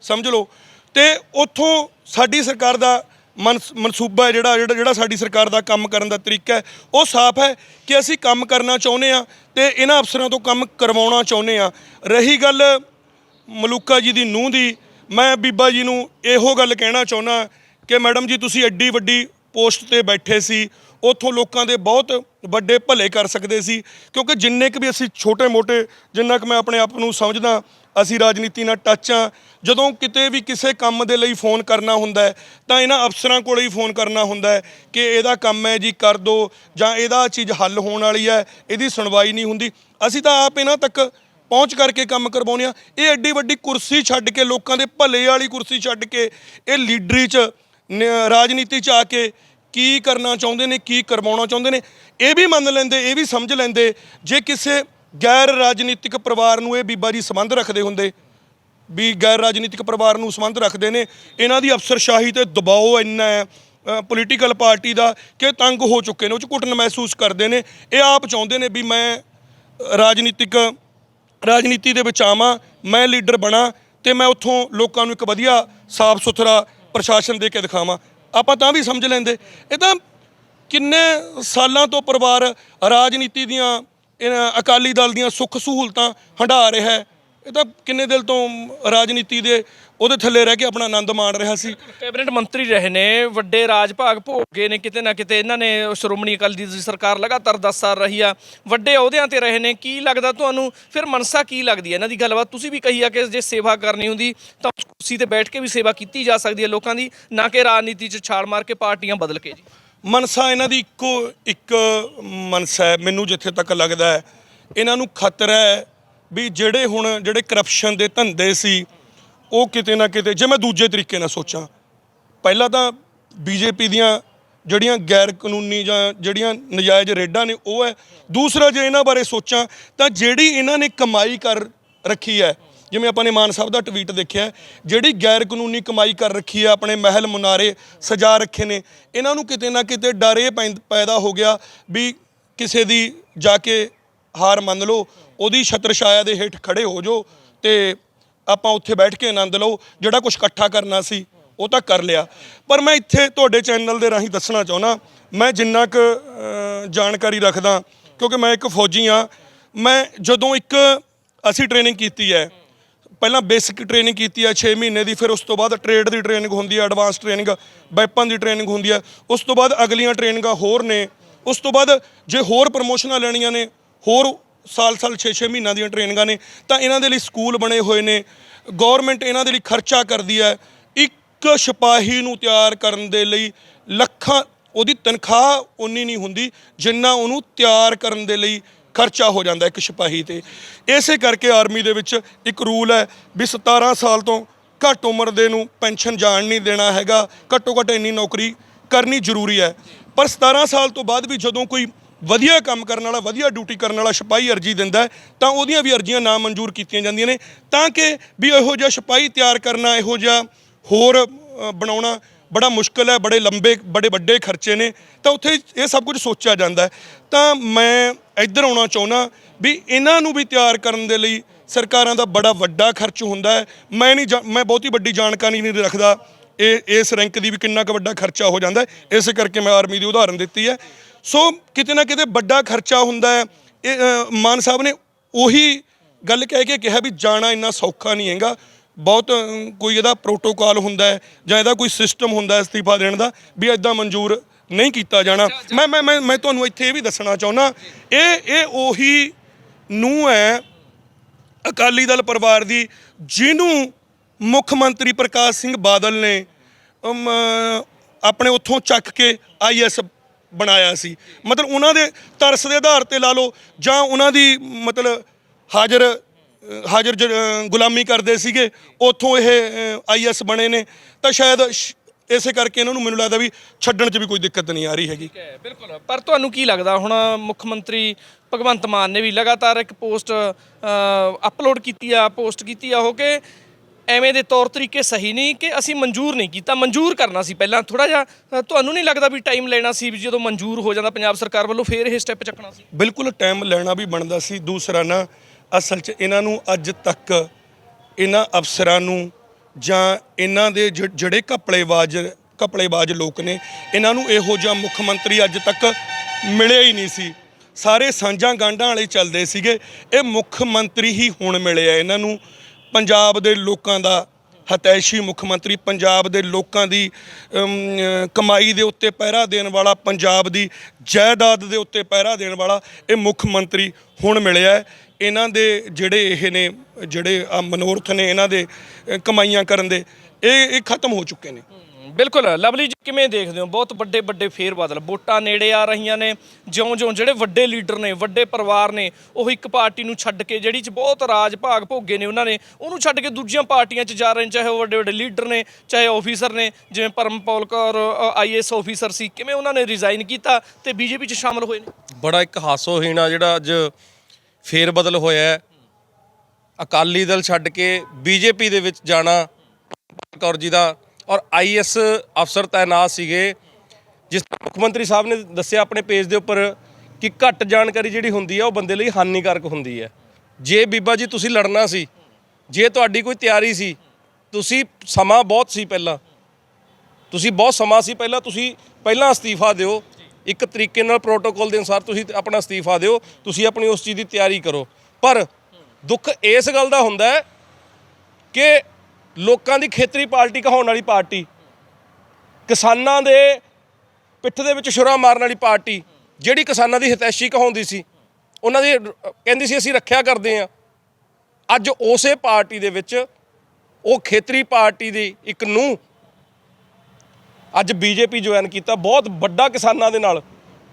ਸਮਝ ਲਓ। ਤੇ ਉੱਥੋਂ ਸਾਡੀ ਸਰਕਾਰ ਦਾ ਮਨਸੂਬਾ ਜਿਹੜਾ ਜਿਹੜਾ ਜਿਹੜਾ ਸਾਡੀ ਸਰਕਾਰ ਦਾ ਕੰਮ ਕਰਨ ਦਾ ਤਰੀਕਾ ਹੈ। ਉਹ ਸਾਫ਼ ਹੈ ਕਿ ਅਸੀਂ ਕੰਮ ਕਰਨਾ ਚਾਹੁੰਦੇ ਆ ਤੇ ਇਹਨਾਂ ਅਫਸਰਾਂ ਤੋਂ ਕੰਮ ਕਰਵਾਉਣਾ ਚਾਹੁੰਦੇ ਆ ਰਹੀ ਗੱਲ ਮਲੂਕਾ ਜੀ ਦੀ ਨੂੰਹ ਦੀ, ਮੈਂ ਬੀਬਾ ਜੀ ਨੂੰ ਇਹੋ ਗੱਲ ਕਹਿਣਾ ਚਾਹੁੰਦਾ ਕਿ ਮੈਡਮ ਜੀ, ਤੁਸੀਂ ਐਡੀ ਵੱਡੀ ਪੋਸਟ ਤੇ ਬੈਠੇ ਸੀ, ਉੱਥੋਂ ਲੋਕਾਂ ਦੇ ਬਹੁਤ ਵੱਡੇ ਭਲੇ ਕਰ ਸਕਦੇ ਸੀ, ਕਿਉਂਕਿ ਜਿੰਨੇ ਕੁ ਵੀ ਅਸੀਂ ਛੋਟੇ-ਮੋਟੇ, ਜਿੰਨਾ ਕੁ ਮੈਂ ਆਪਣੇ ਆਪ ਨੂੰ ਸਮਝਦਾ ਅਸੀਂ ਰਾਜਨੀਤੀ ਨਾਲ ਟੱਚ ਆ ਜਦੋਂ ਕਿਤੇ ਵੀ ਕਿਸੇ ਕੰਮ ਦੇ ਲਈ ਫੋਨ ਕਰਨਾ ਹੁੰਦਾ ਹੈ, ਤਾਂ ਇਹਨਾਂ ਅਫਸਰਾਂ ਕੋਲ ਹੀ ਫੋਨ ਕਰਨਾ ਹੁੰਦਾ ਹੈ ਕਿ ਇਹਦਾ ਕੰਮ ਹੈ ਜੀ, ਕਰ ਦਿਓ ਜਾਂ ਇਹਦਾ ਚੀਜ਼ ਹੱਲ ਹੋਣ ਵਾਲੀ ਹੈ, ਇਹਦੀ ਸੁਣਵਾਈ ਨਹੀਂ ਹੁੰਦੀ। ਅਸੀਂ ਤਾਂ ਆਪ ਇਹਨਾਂ ਤੱਕ ਪਹੁੰਚ ਕਰਕੇ ਕੰਮ ਕਰਵਾਉਂਦੇ ਆ ਇਹ ਐਡੀ ਵੱਡੀ ਕੁਰਸੀ ਛੱਡ ਕੇ, ਲੋਕਾਂ ਦੇ ਭਲੇ ਵਾਲੀ ਕੁਰਸੀ ਛੱਡ ਕੇ, ਇਹ ਲੀਡਰੀ 'ਚ, ਨ- ਰਾਜਨੀਤੀ 'ਚ ਆ ਕੇ ਕੀ ਕਰਨਾ ਚਾਹੁੰਦੇ ਨੇ, ਕੀ ਕਰਵਾਉਣਾ ਚਾਹੁੰਦੇ ਨੇ, ਇਹ ਵੀ ਮੰਨ ਲੈਂਦੇ, ਇਹ ਵੀ ਸਮਝ ਲੈਂਦੇ, ਜੇ ਕਿਸੇ ਗੈਰ ਰਾਜਨੀਤਿਕ ਪਰਿਵਾਰ ਨੂੰ ਇਹ ਬੀਬਾ ਜੀ ਸੰਬੰਧ ਰੱਖਦੇ ਹੁੰਦੇ, ਵੀ ਗੈਰ ਰਾਜਨੀਤਿਕ ਪਰਿਵਾਰ ਨੂੰ ਸੰਬੰਧ ਰੱਖਦੇ ਨੇ, ਇਹਨਾਂ ਦੀ ਅਫਸਰਸ਼ਾਹੀ ਤੇ ਦਬਾਅ ਇੰਨਾ ਹੈ ਪੋਲੀਟੀਕਲ ਪਾਰਟੀ ਦਾ ਕਿ ਤੰਗ ਹੋ ਚੁੱਕੇ ਨੇ, ਉਹ ਚ ਘੁਟਨ ਮਹਿਸੂਸ ਕਰਦੇ ਨੇ, ਇਹ ਆਪ ਚਾਹੁੰਦੇ ਨੇ ਵੀ ਮੈਂ ਰਾਜਨੀਤਿਕ, ਰਾਜਨੀਤੀ ਦੇ ਵਿੱਚ ਆਵਾਂ, ਮੈਂ ਲੀਡਰ ਬਣਾ ਤੇ ਮੈਂ ਉੱਥੋਂ ਲੋਕਾਂ ਨੂੰ ਇੱਕ ਵਧੀਆ ਸਾਫ਼ ਸੁਥਰਾ ਪ੍ਰਸ਼ਾਸਨ ਦੇ ਕੇ ਦਿਖਾਵਾਂ। ਆਪਾਂ ਤਾਂ ਵੀ ਸਮਝ ਲੈਂਦੇ। ਇਹ ਤਾਂ ਕਿੰਨੇ ਸਾਲਾਂ ਤੋਂ ਪਰਿਵਾਰ ਰਾਜਨੀਤੀ ਦੀਆਂ ਇਹਨਾਂ ਅਕਾਲੀ ਦਲ ਦੀਆਂ ਸੁੱਖ ਸਹੂਲਤਾਂ ਹੰਢਾ ਰਿਹਾ ਹੈ। ਇਹ ਤਾਂ ਕਿੰਨੇ ਦਿਲ ਤੋਂ ਰਾਜਨੀਤੀ ਦੇ ਉਹਦੇ ਥੱਲੇ ਰਹਿ ਕੇ ਆਪਣਾ ਆਨੰਦ ਮਾਣ ਰਿਹਾ ਸੀ। ਕੈਬਨਿਟ ਮੰਤਰੀ ਰਹੇ ਨੇ, ਵੱਡੇ ਰਾਜ ਭਾਗ ਭੋਗੇ ਨੇ, ਕਿਤੇ ਨਾ ਕਿਤੇ ਇਹਨਾਂ ਨੇ ਸ਼੍ਰੋਮਣੀ ਅਕਾਲੀ ਦਲ ਦੀ ਸਰਕਾਰ ਲਗਾਤਾਰ 10 ਸਾਲ ਰਹੀ ਆ। ਵੱਡੇ ਅਹੁਦਿਆਂ ਤੇ ਰਹੇ ਨੇ, ਕੀ ਲੱਗਦਾ ਤੁਹਾਨੂੰ, ਫਿਰ ਮਨਸਾ ਕੀ ਲੱਗਦੀ ਹੈ? ਇਹਨਾਂ ਦੀ ਗੱਲਬਾਤ ਤੁਸੀਂ ਵੀ ਕਹੀ ਆ ਕਿ ਜੇ ਸੇਵਾ ਕਰਨੀ ਹੁੰਦੀ, ਤਾਂ ਕੁਰਸੀ ਤੇ ਬੈਠ ਕੇ ਵੀ ਸੇਵਾ ਕੀਤੀ ਜਾ ਸਕਦੀ ਹੈ ਲੋਕਾਂ ਦੀ, ਨਾ ਕਿ ਰਾਜਨੀਤੀ 'ਚ ਛਾਲ ਮਾਰ ਕੇ ਪਾਰਟੀਆਂ ਬਦਲ ਕੇ ਜੀ। ਮਨਸਾ ਇਹਨਾਂ ਦੀ ਇੱਕੋ ਇੱਕ ਮਨਸਾ ਹੈ, ਮੈਨੂੰ ਜਿੱਥੇ ਤੱਕ ਲੱਗਦਾ ਹੈ। ਇਹਨਾਂ ਨੂੰ ਖਤਰਾ ਹੈ ਵੀ ਜਿਹੜੇ ਹੁਣ ਜਿਹੜੇ ਕਰਪਸ਼ਨ ਦੇ ਧੰਦੇ ਸੀ, ਉਹ ਕਿਤੇ ਨਾ ਕਿਤੇ, ਜੇ ਮੈਂ ਦੂਜੇ ਤਰੀਕੇ ਨਾਲ ਸੋਚਾਂ, ਪਹਿਲਾਂ ਤਾਂ ਬੀਜੇਪੀ ਦੀਆਂ ਜਿਹੜੀਆਂ ਗੈਰ ਕਾਨੂੰਨੀ ਜਾਂ ਜਿਹੜੀਆਂ ਨਜਾਇਜ਼ ਰੇਡਾਂ ਨੇ, ਉਹ ਹੈ। ਦੂਸਰਾ ਜੇ ਇਹਨਾਂ ਬਾਰੇ ਸੋਚਾਂ, ਤਾਂ ਜਿਹੜੀ ਇਹਨਾਂ ਨੇ ਕਮਾਈ ਕਰ ਰੱਖੀ ਹੈ ਜਿਵੇਂ ਆਪਾਂ ਨੇ ਮਾਨ ਸਾਹਿਬ ਦਾ ਟਵੀਟ ਦੇਖਿਆ ਜਿਹੜੀ ਗੈਰ ਕਾਨੂੰਨੀ ਕਮਾਈ ਕਰ ਰੱਖੀ ਹੈ, ਆਪਣੇ ਮਹਿਲ ਮੁਨਾਰੇ ਸਜਾ ਰੱਖੇ ਨੇ, ਇਹਨਾਂ ਨੂੰ ਕਿਤੇ ਨਾ ਕਿਤੇ ਡਰ ਇਹ ਪੈਂ- ਪੈਦਾ ਹੋ ਗਿਆ ਵੀ ਕਿਸੇ ਦੀ ਜਾ ਕੇ ਹਾਰ ਮੰਨ ਲਓ, ਉਹਦੀ ਛਤਰ ਛਾਇਆ ਦੇ ਹੇਠ ਖੜੇ ਹੋ ਜਾਓ ਤੇ ਆਪਾਂ ਉੱਥੇ ਬੈਠ ਕੇ ਆਨੰਦ ਲਓ, ਜਿਹੜਾ ਕੁਝ ਇਕੱਠਾ ਕਰਨਾ ਸੀ, ਉਹ ਤਾਂ ਕਰ ਲਿਆ। ਪਰ ਮੈਂ ਇੱਥੇ ਤੁਹਾਡੇ ਚੈਨਲ ਦੇ ਰਾਹੀਂ ਦੱਸਣਾ ਚਾਹੁੰਦਾ, ਮੈਂ ਜਿੰਨਾ ਕੁ ਜਾਣਕਾਰੀ ਰੱਖਦਾ, ਕਿਉਂਕਿ ਮੈਂ ਇੱਕ ਫੌਜੀ ਆ ਮੈਂ ਜਦੋਂ ਇੱਕ ਅਸੀਂ ਟ੍ਰੇਨਿੰਗ ਕੀਤੀ ਹੈ ਪਹਿਲਾਂ ਬੇਸਿਕ ਟ੍ਰੇਨਿੰਗ ਕੀਤੀ ਹੈ 6 ਮਹੀਨੇ ਦੀ, ਫਿਰ ਉਸ ਤੋਂ ਬਾਅਦ ਟ੍ਰੇਡ ਦੀ ਟ੍ਰੇਨਿੰਗ ਹੁੰਦੀ ਹੈ ਐਡਵਾਂਸ ਟ੍ਰੇਨਿੰਗ ਵੈਪਨ ਦੀ ਟ੍ਰੇਨਿੰਗ ਹੁੰਦੀ ਹੈ ਉਸ ਤੋਂ ਬਾਅਦ ਅਗਲੀਆਂ ਟ੍ਰੇਨਿੰਗਾਂ ਹੋਰ ਨੇ, ਉਸ ਤੋਂ ਬਾਅਦ ਜੇ ਹੋਰ ਪ੍ਰਮੋਸ਼ਨਾਂ ਲੈਣੀਆਂ ਨੇ, ਹੋਰ ਸਾਲ-ਸਾਲ 6-6 ਮਹੀਨਿਆਂ ਦੀਆਂ ਟ੍ਰੇਨਿੰਗਾਂ ਨੇ, ਤਾਂ ਇਹਨਾਂ ਦੇ ਲਈ ਸਕੂਲ ਬਣੇ ਹੋਏ ਨੇ ਗਵਰਨਮੈਂਟ ਇਹਨਾਂ ਦੇ ਲਈ ਖਰਚਾ ਕਰਦੀ ਹੈ ਇੱਕ ਸਿਪਾਹੀ ਨੂੰ ਤਿਆਰ ਕਰਨ ਦੇ ਲਈ ਲੱਖਾਂ, ਉਹਦੀ ਤਨਖਾਹ ਉਨੀ ਨਹੀਂ ਹੁੰਦੀ, ਜਿੰਨਾ ਉਹਨੂੰ ਤਿਆਰ ਕਰਨ ਦੇ ਲਈ ਖਰਚਾ ਹੋ ਜਾਂਦਾ ਇੱਕ ਸਿਪਾਹੀ ਤੇ। ਇਸੇ ਕਰਕੇ ਆਰਮੀ ਦੇ ਵਿੱਚ ਇੱਕ ਰੂਲ ਹੈ ਵੀ 17 ਸਾਲ ਤੋਂ ਘੱਟ ਉਮਰ ਦੇ ਨੂੰ ਪੈਨਸ਼ਨ ਜਾਣ ਨਹੀਂ ਦੇਣਾ ਹੈਗਾ। ਘੱਟੋ ਘੱਟ ਇੰਨੀ ਨੌਕਰੀ ਕਰਨੀ ਜ਼ਰੂਰੀ ਹੈ। ਪਰ 17 ਸਾਲ ਤੋਂ ਬਾਅਦ ਵੀ ਜਦੋਂ ਕੋਈ ਵਧੀਆ ਕੰਮ ਕਰਨ ਵਾਲਾ, ਵਧੀਆ ਡਿਊਟੀ ਕਰਨ ਵਾਲਾ ਸਿਪਾਹੀ ਅਰਜੀ ਦਿੰਦਾ ਤਾਂ ਉਹਦੀਆਂ ਵੀ ਅਰਜ਼ੀਆਂ ਨਾ ਮਨਜ਼ੂਰ ਕੀਤੀਆਂ ਜਾਂਦੀਆਂ ਨੇ। ਤਾਂ ਕਿ ਵੀ ਇਹੋ ਜਿਹਾ ਸਿਪਾਹੀ ਤਿਆਰ ਕਰਨਾ, ਇਹੋ ਜਿਹਾ ਹੋਰ ਬਣਾਉਣਾ ਬੜਾ ਮੁਸ਼ਕਲ ਹੈ, ਬੜੇ ਲੰਬੇ, ਬੜੇ ਵੱਡੇ ਖਰਚੇ ਨੇ, ਤਾਂ ਉੱਥੇ ਇਹ ਸਭ ਕੁਝ ਸੋਚਿਆ ਜਾਂਦਾ ਤਾਂ ਮੈਂ ਇੱਧਰ ਆਉਣਾ ਚਾਹੁੰਦਾ ਵੀ ਇਹਨਾਂ ਨੂੰ ਵੀ ਤਿਆਰ ਕਰਨ ਦੇ ਲਈ ਸਰਕਾਰਾਂ ਦਾ ਬੜਾ ਵੱਡਾ ਖਰਚ ਹੁੰਦਾ ਹੈ। ਮੈਂ ਨਹੀਂ ਜਾ- ਮੈਂ ਬਹੁਤੀ ਵੱਡੀ ਜਾਣਕਾਰੀ ਨਹੀਂ ਰੱਖਦਾ ਇਹ, ਇਸ ਰੈਂਕ ਦੀ ਵੀ ਕਿੰਨਾ ਕੁ ਵੱਡਾ ਖਰਚਾ ਹੋ ਜਾਂਦਾ ਹੈ। ਇਸੇ ਕਰਕੇ ਮੈਂ ਆਰਮੀ ਦੀ ਉਦਾਹਰਨ ਦਿੱਤੀ ਹੈ। ਸੋ ਕਿਤੇ ਨਾ ਕਿਤੇ ਵੱਡਾ ਖਰਚਾ ਹੁੰਦਾ ਹੈ। ਇਹ ਮਾਨ ਸਾਹਿਬ ਨੇ ਉਹੀ ਗੱਲ ਕਹਿ ਕੇ ਕਿਹਾ ਵੀ ਜਾਣਾ ਇੰਨਾ ਸੌਖਾ ਨਹੀਂ ਹੈਗਾ। ਬਹੁਤ ਕੋਈ ਇਹਦਾ ਪ੍ਰੋਟੋਕਾਲ ਹੁੰਦਾ ਹੈ ਜਾਂ ਇਹਦਾ ਕੋਈ ਸਿਸਟਮ ਹੁੰਦਾ ਹੈ ਅਸਤੀਫਾ ਦੇਣ ਦਾ ਵੀ ਇਦਾਂ ਮਨਜ਼ੂਰ ਨਹੀਂ ਕੀਤਾ ਜਾਣਾ। ਮੈਂ ਮੈਂ ਮੈਂ ਮੈਂ ਤੁਹਾਨੂੰ ਇੱਥੇ ਇਹ ਵੀ ਦੱਸਣਾ ਚਾਹੁੰਦਾ ਇਹ ਇਹ ਉਹੀ ਨੂੰ ਹੈ ਅਕਾਲੀ ਦਲ ਪਰਿਵਾਰ ਦੀ ਜਿਹਨੂੰ ਮੁੱਖ ਮੰਤਰੀ ਪ੍ਰਕਾਸ਼ ਸਿੰਘ ਬਾਦਲ ਨੇ ਆਪਣੇ ਉੱਥੋਂ ਚੱਕ ਕੇ ਆਈਐਸ ਬਣਾਇਆ ਸੀ। ਮਤਲਬ ਉਹਨਾਂ ਦੇ ਤਰਸ ਦੇ ਆਧਾਰ ਤੇ ਲਾ ਲਓ ਜਾਂ ਉਹਨਾਂ ਦੀ ਮਤਲਬ ਹਾਜ਼ਰ ਹਾਜ਼ਰ ਗੁਲਾਮੀ ਕਰਦੇ ਸੀਗੇ ਉੱਥੋਂ ਇਹ ਆਈਐਸ ਬਣੇ ਨੇ। ਤਾਂ ਸ਼ਾਇਦ ਇਸੇ ਕਰਕੇ ਇਹਨਾਂ ਨੂੰ ਮੈਨੂੰ ਲੱਗਦਾ ਵੀ ਛੱਡਣ 'ਚ ਵੀ ਕੋਈ ਦਿੱਕਤ ਨਹੀਂ ਆ ਰਹੀ ਹੈਗੀ। ਠੀਕ ਹੈ ਬਿਲਕੁਲ। ਪਰ ਤੁਹਾਨੂੰ ਕੀ ਲੱਗਦਾ ਹੁਣ ਮੁੱਖ ਮੰਤਰੀ ਭਗਵੰਤ ਮਾਨ ਨੇ ਵੀ ਲਗਾਤਾਰ ਇੱਕ ਪੋਸਟ ਅਪਲੋਡ ਕੀਤੀ ਆ ਪੋਸਟ ਕੀਤੀ ਆ ਉਹ ਕਿ ਐਵੇਂ ਦੇ ਤੌਰ ਤਰੀਕੇ ਸਹੀ ਨਹੀਂ ਕਿ ਅਸੀਂ ਮਨਜ਼ੂਰ ਨਹੀਂ ਕੀਤਾ ਮਨਜ਼ੂਰ ਕਰਨਾ ਸੀ ਪਹਿਲਾਂ। ਥੋੜਾ ਜਿਹਾ ਤੁਹਾਨੂੰ ਨਹੀਂ ਲੱਗਦਾ ਵੀ ਟਾਈਮ ਲੈਣਾ ਸੀ ਵੀ ਜਦੋਂ ਮਨਜ਼ੂਰ ਹੋ ਜਾਂਦਾ ਪੰਜਾਬ ਸਰਕਾਰ ਵੱਲੋਂ ਫੇਰ ਇਹ ਸਟੈਪ ਚੱਕਣਾ ਸੀ? ਬਿਲਕੁਲ ਟਾਈਮ ਲੈਣਾ ਵੀ ਬਣਦਾ ਸੀ। ਦੂਸਰਾ ਨਾ ਅਸਲ 'ਚ ਇਹਨਾਂ ਨੂੰ ਅੱਜ ਤੱਕ ਇਹਨਾਂ ਅਫਸਰਾਂ ਨੂੰ ਜਾਂ ਇਹਨਾਂ ਦੇ ਜ- ਜਿਹੜੇ ਘਪਲੇਬਾਜ਼ ਘਪਲੇਬਾਜ਼ ਲੋਕ ਨੇ, ਇਹਨਾਂ ਨੂੰ ਇਹੋ ਜਿਹਾ ਮੁੱਖ ਮੰਤਰੀ ਅੱਜ ਤੱਕ ਮਿਲਿਆ ਹੀ ਨਹੀਂ ਸੀ। ਸਾਰੇ ਸਾਂਝਾਂ ਗਾਂਢਾਂ ਵਾਲੇ ਚੱਲਦੇ ਸੀਗੇ। ਇਹ ਮੁੱਖ ਮੰਤਰੀ ਹੀ ਹੁਣ ਮਿਲਿਆ ਇਹਨਾਂ ਨੂੰ। ਪੰਜਾਬ ਦੇ ਲੋਕਾਂ ਦਾ ਹਤੈਸ਼ੀ ਮੁੱਖ ਮੰਤਰੀ, ਪੰਜਾਬ ਦੇ ਲੋਕਾਂ ਦੀ ਕਮਾਈ ਦੇ ਉੱਤੇ ਪਹਿਰਾ ਦੇਣ ਵਾਲਾ, ਪੰਜਾਬ ਦੀ ਜਾਇਦਾਦ ਦੇ ਉੱਤੇ ਪਹਿਰਾ ਦੇਣ ਵਾਲਾ ਇਹ ਮੁੱਖ ਮੰਤਰੀ ਹੁਣ ਮਿਲਿਆ ਇਹਨਾਂ ਦੇ ਜਿਹੜੇ ਇਹ ਨੇ ਜਿਹੜੇ ਆ ਮਨੋਰਥ ਨੇ ਇਹਨਾਂ ਦੇ ਕਮਾਈਆਂ ਕਰਨ ਦੇ ਇਹ ਇਹ ਖਤਮ ਹੋ ਚੁੱਕੇ ਨੇ। ਬਿਲਕੁਲ। ਲਵਲੀ ਜੀ ਕਿਵੇਂ ਦੇਖਦੇ ਹੋ? ਬਹੁਤ ਵੱਡੇ ਵੱਡੇ ਫੇਰ ਬਦਲ ਵੋਟਾਂ ਨੇੜੇ ਆ ਰਹੀਆਂ ਨੇ। ਜਿਉਂ-ਜਿਉਂ ਜਿਹੜੇ ਵੱਡੇ ਲੀਡਰ ਨੇ ਵੱਡੇ ਪਰਿਵਾਰ ਨੇ ਉਹ ਇੱਕ ਪਾਰਟੀ ਨੂੰ ਛੱਡ ਕੇ ਜਿਹੜੀ ਚ ਬਹੁਤ ਰਾਜ ਭਾਗ ਭੋਗੇ ਨੇ ਉਹਨਾਂ ਨੇ ਉਹਨੂੰ ਛੱਡ ਕੇ ਦੂਜੀਆਂ ਪਾਰਟੀਆਂ 'ਚ ਜਾ ਰਹੇ ਨੇ ਚਾਹੇ ਉਹ ਵੱਡੇ ਵੱਡੇ ਲੀਡਰ ਨੇ ਚਾਹੇ ਆਫੀਸਰ ਨੇ ਜਿਵੇਂ ਪਰਮਪਾਲ ਕੌਰ ਆਈਐਸ ਆਫੀਸਰ ਸੀ ਕਿਵੇਂ ਉਹਨਾਂ ਨੇ ਰਿਜ਼ਾਈਨ ਕੀਤਾ ਤੇ ਬੀਜੇਪੀ 'ਚ ਸ਼ਾਮਲ ਹੋਏ ਨੇ? ਬੜਾ ਇੱਕ ਹਾਸੋਹੀਣ ਆ ਜਿਹੜਾ ਅੱਜ ਫੇਰ ਬਦਲ ਹੋਇਆ ਅਕਾਲੀ ਦਲ ਛੱਡ ਕੇ ਬੀਜੇਪੀ ਦੇ ਵਿੱਚ ਜਾਣਾ ਕੌਰ ਜੀ ਦਾ ਔਰ ਆਈਐਸ ਅਫਸਰ ਤਾਇਨਾਤ ਸੀਗੇ। ਜਿਸ ਮੁੱਖ ਮੰਤਰੀ ਸਾਹਿਬ ਨੇ ਦੱਸਿਆ ਆਪਣੇ ਪੇਜ ਦੇ ਉੱਪਰ ਕਿ ਘੱਟ ਜਾਣਕਾਰੀ ਜਿਹੜੀ ਹੁੰਦੀ ਹੈ, ਉਹ ਬੰਦੇ ਲਈ ਹਾਨੀਕਾਰਕ ਹੁੰਦੀ ਹੈ। ਜੇ ਬੀਬਾ ਜੀ ਤੁਸੀਂ ਲੜਨਾ ਸੀ, ਜੇ ਤੁਹਾਡੀ ਕੋਈ ਤਿਆਰੀ ਸੀ, ਤੁਸੀਂ ਸਮਾਂ ਬਹੁਤ ਸੀ ਪਹਿਲਾਂ। ਤੁਸੀਂ ਬਹੁਤ ਸਮਾਂ ਸੀ ਪਹਿਲਾਂ, ਤੁਸੀਂ ਪਹਿਲਾਂ ਅਸਤੀਫਾ ਦਿਓ। ਇੱਕ ਤਰੀਕੇ ਨਾਲ ਪ੍ਰੋਟੋਕੋਲ ਦੇ ਅਨੁਸਾਰ ਤੁਸੀਂ ਆਪਣਾ ਅਸਤੀਫਾ ਦਿਓ, ਤੁਸੀਂ ਆਪਣੀ ਉਸ ਚੀਜ਼ ਦੀ ਤਿਆਰੀ ਕਰੋ। ਪਰ ਦੁੱਖ ਇਸ ਗੱਲ ਦਾ ਹੁੰਦਾ ਹੈ ਕਿ ਲੋਕਾਂ ਦੀ ਖੇਤਰੀ ਪਾਰਟੀ ਕਹਾਉਣ ਵਾਲੀ ਪਾਰਟੀ, ਕਿਸਾਨਾਂ ਦੇ ਪਿੱਠ ਦੇ ਵਿੱਚ ਛੁਰਾ ਮਾਰਨ ਵਾਲੀ ਪਾਰਟੀ, ਜਿਹੜੀ ਕਿਸਾਨਾਂ ਦੀ ਹਿਤੈਸ਼ੀ ਕਹਾਉਂਦੀ ਸੀ, ਉਹਨਾਂ ਦੀ ਕਹਿੰਦੀ ਸੀ ਅਸੀਂ ਰੱਖਿਆ ਕਰਦੇ ਹਾਂ। ਅੱਜ ਉਸੇ ਪਾਰਟੀ ਦੇ ਵਿੱਚ ਉਹ ਖੇਤਰੀ ਪਾਰਟੀ ਦੀ ਇੱਕ ਨੂੰ ਅੱਜ ਬੀਜੇਪੀ ਜੁਆਇਨ ਕੀਤਾ ਬਹੁਤ ਵੱਡਾ ਕਿਸਾਨਾਂ ਦੇ ਨਾਲ।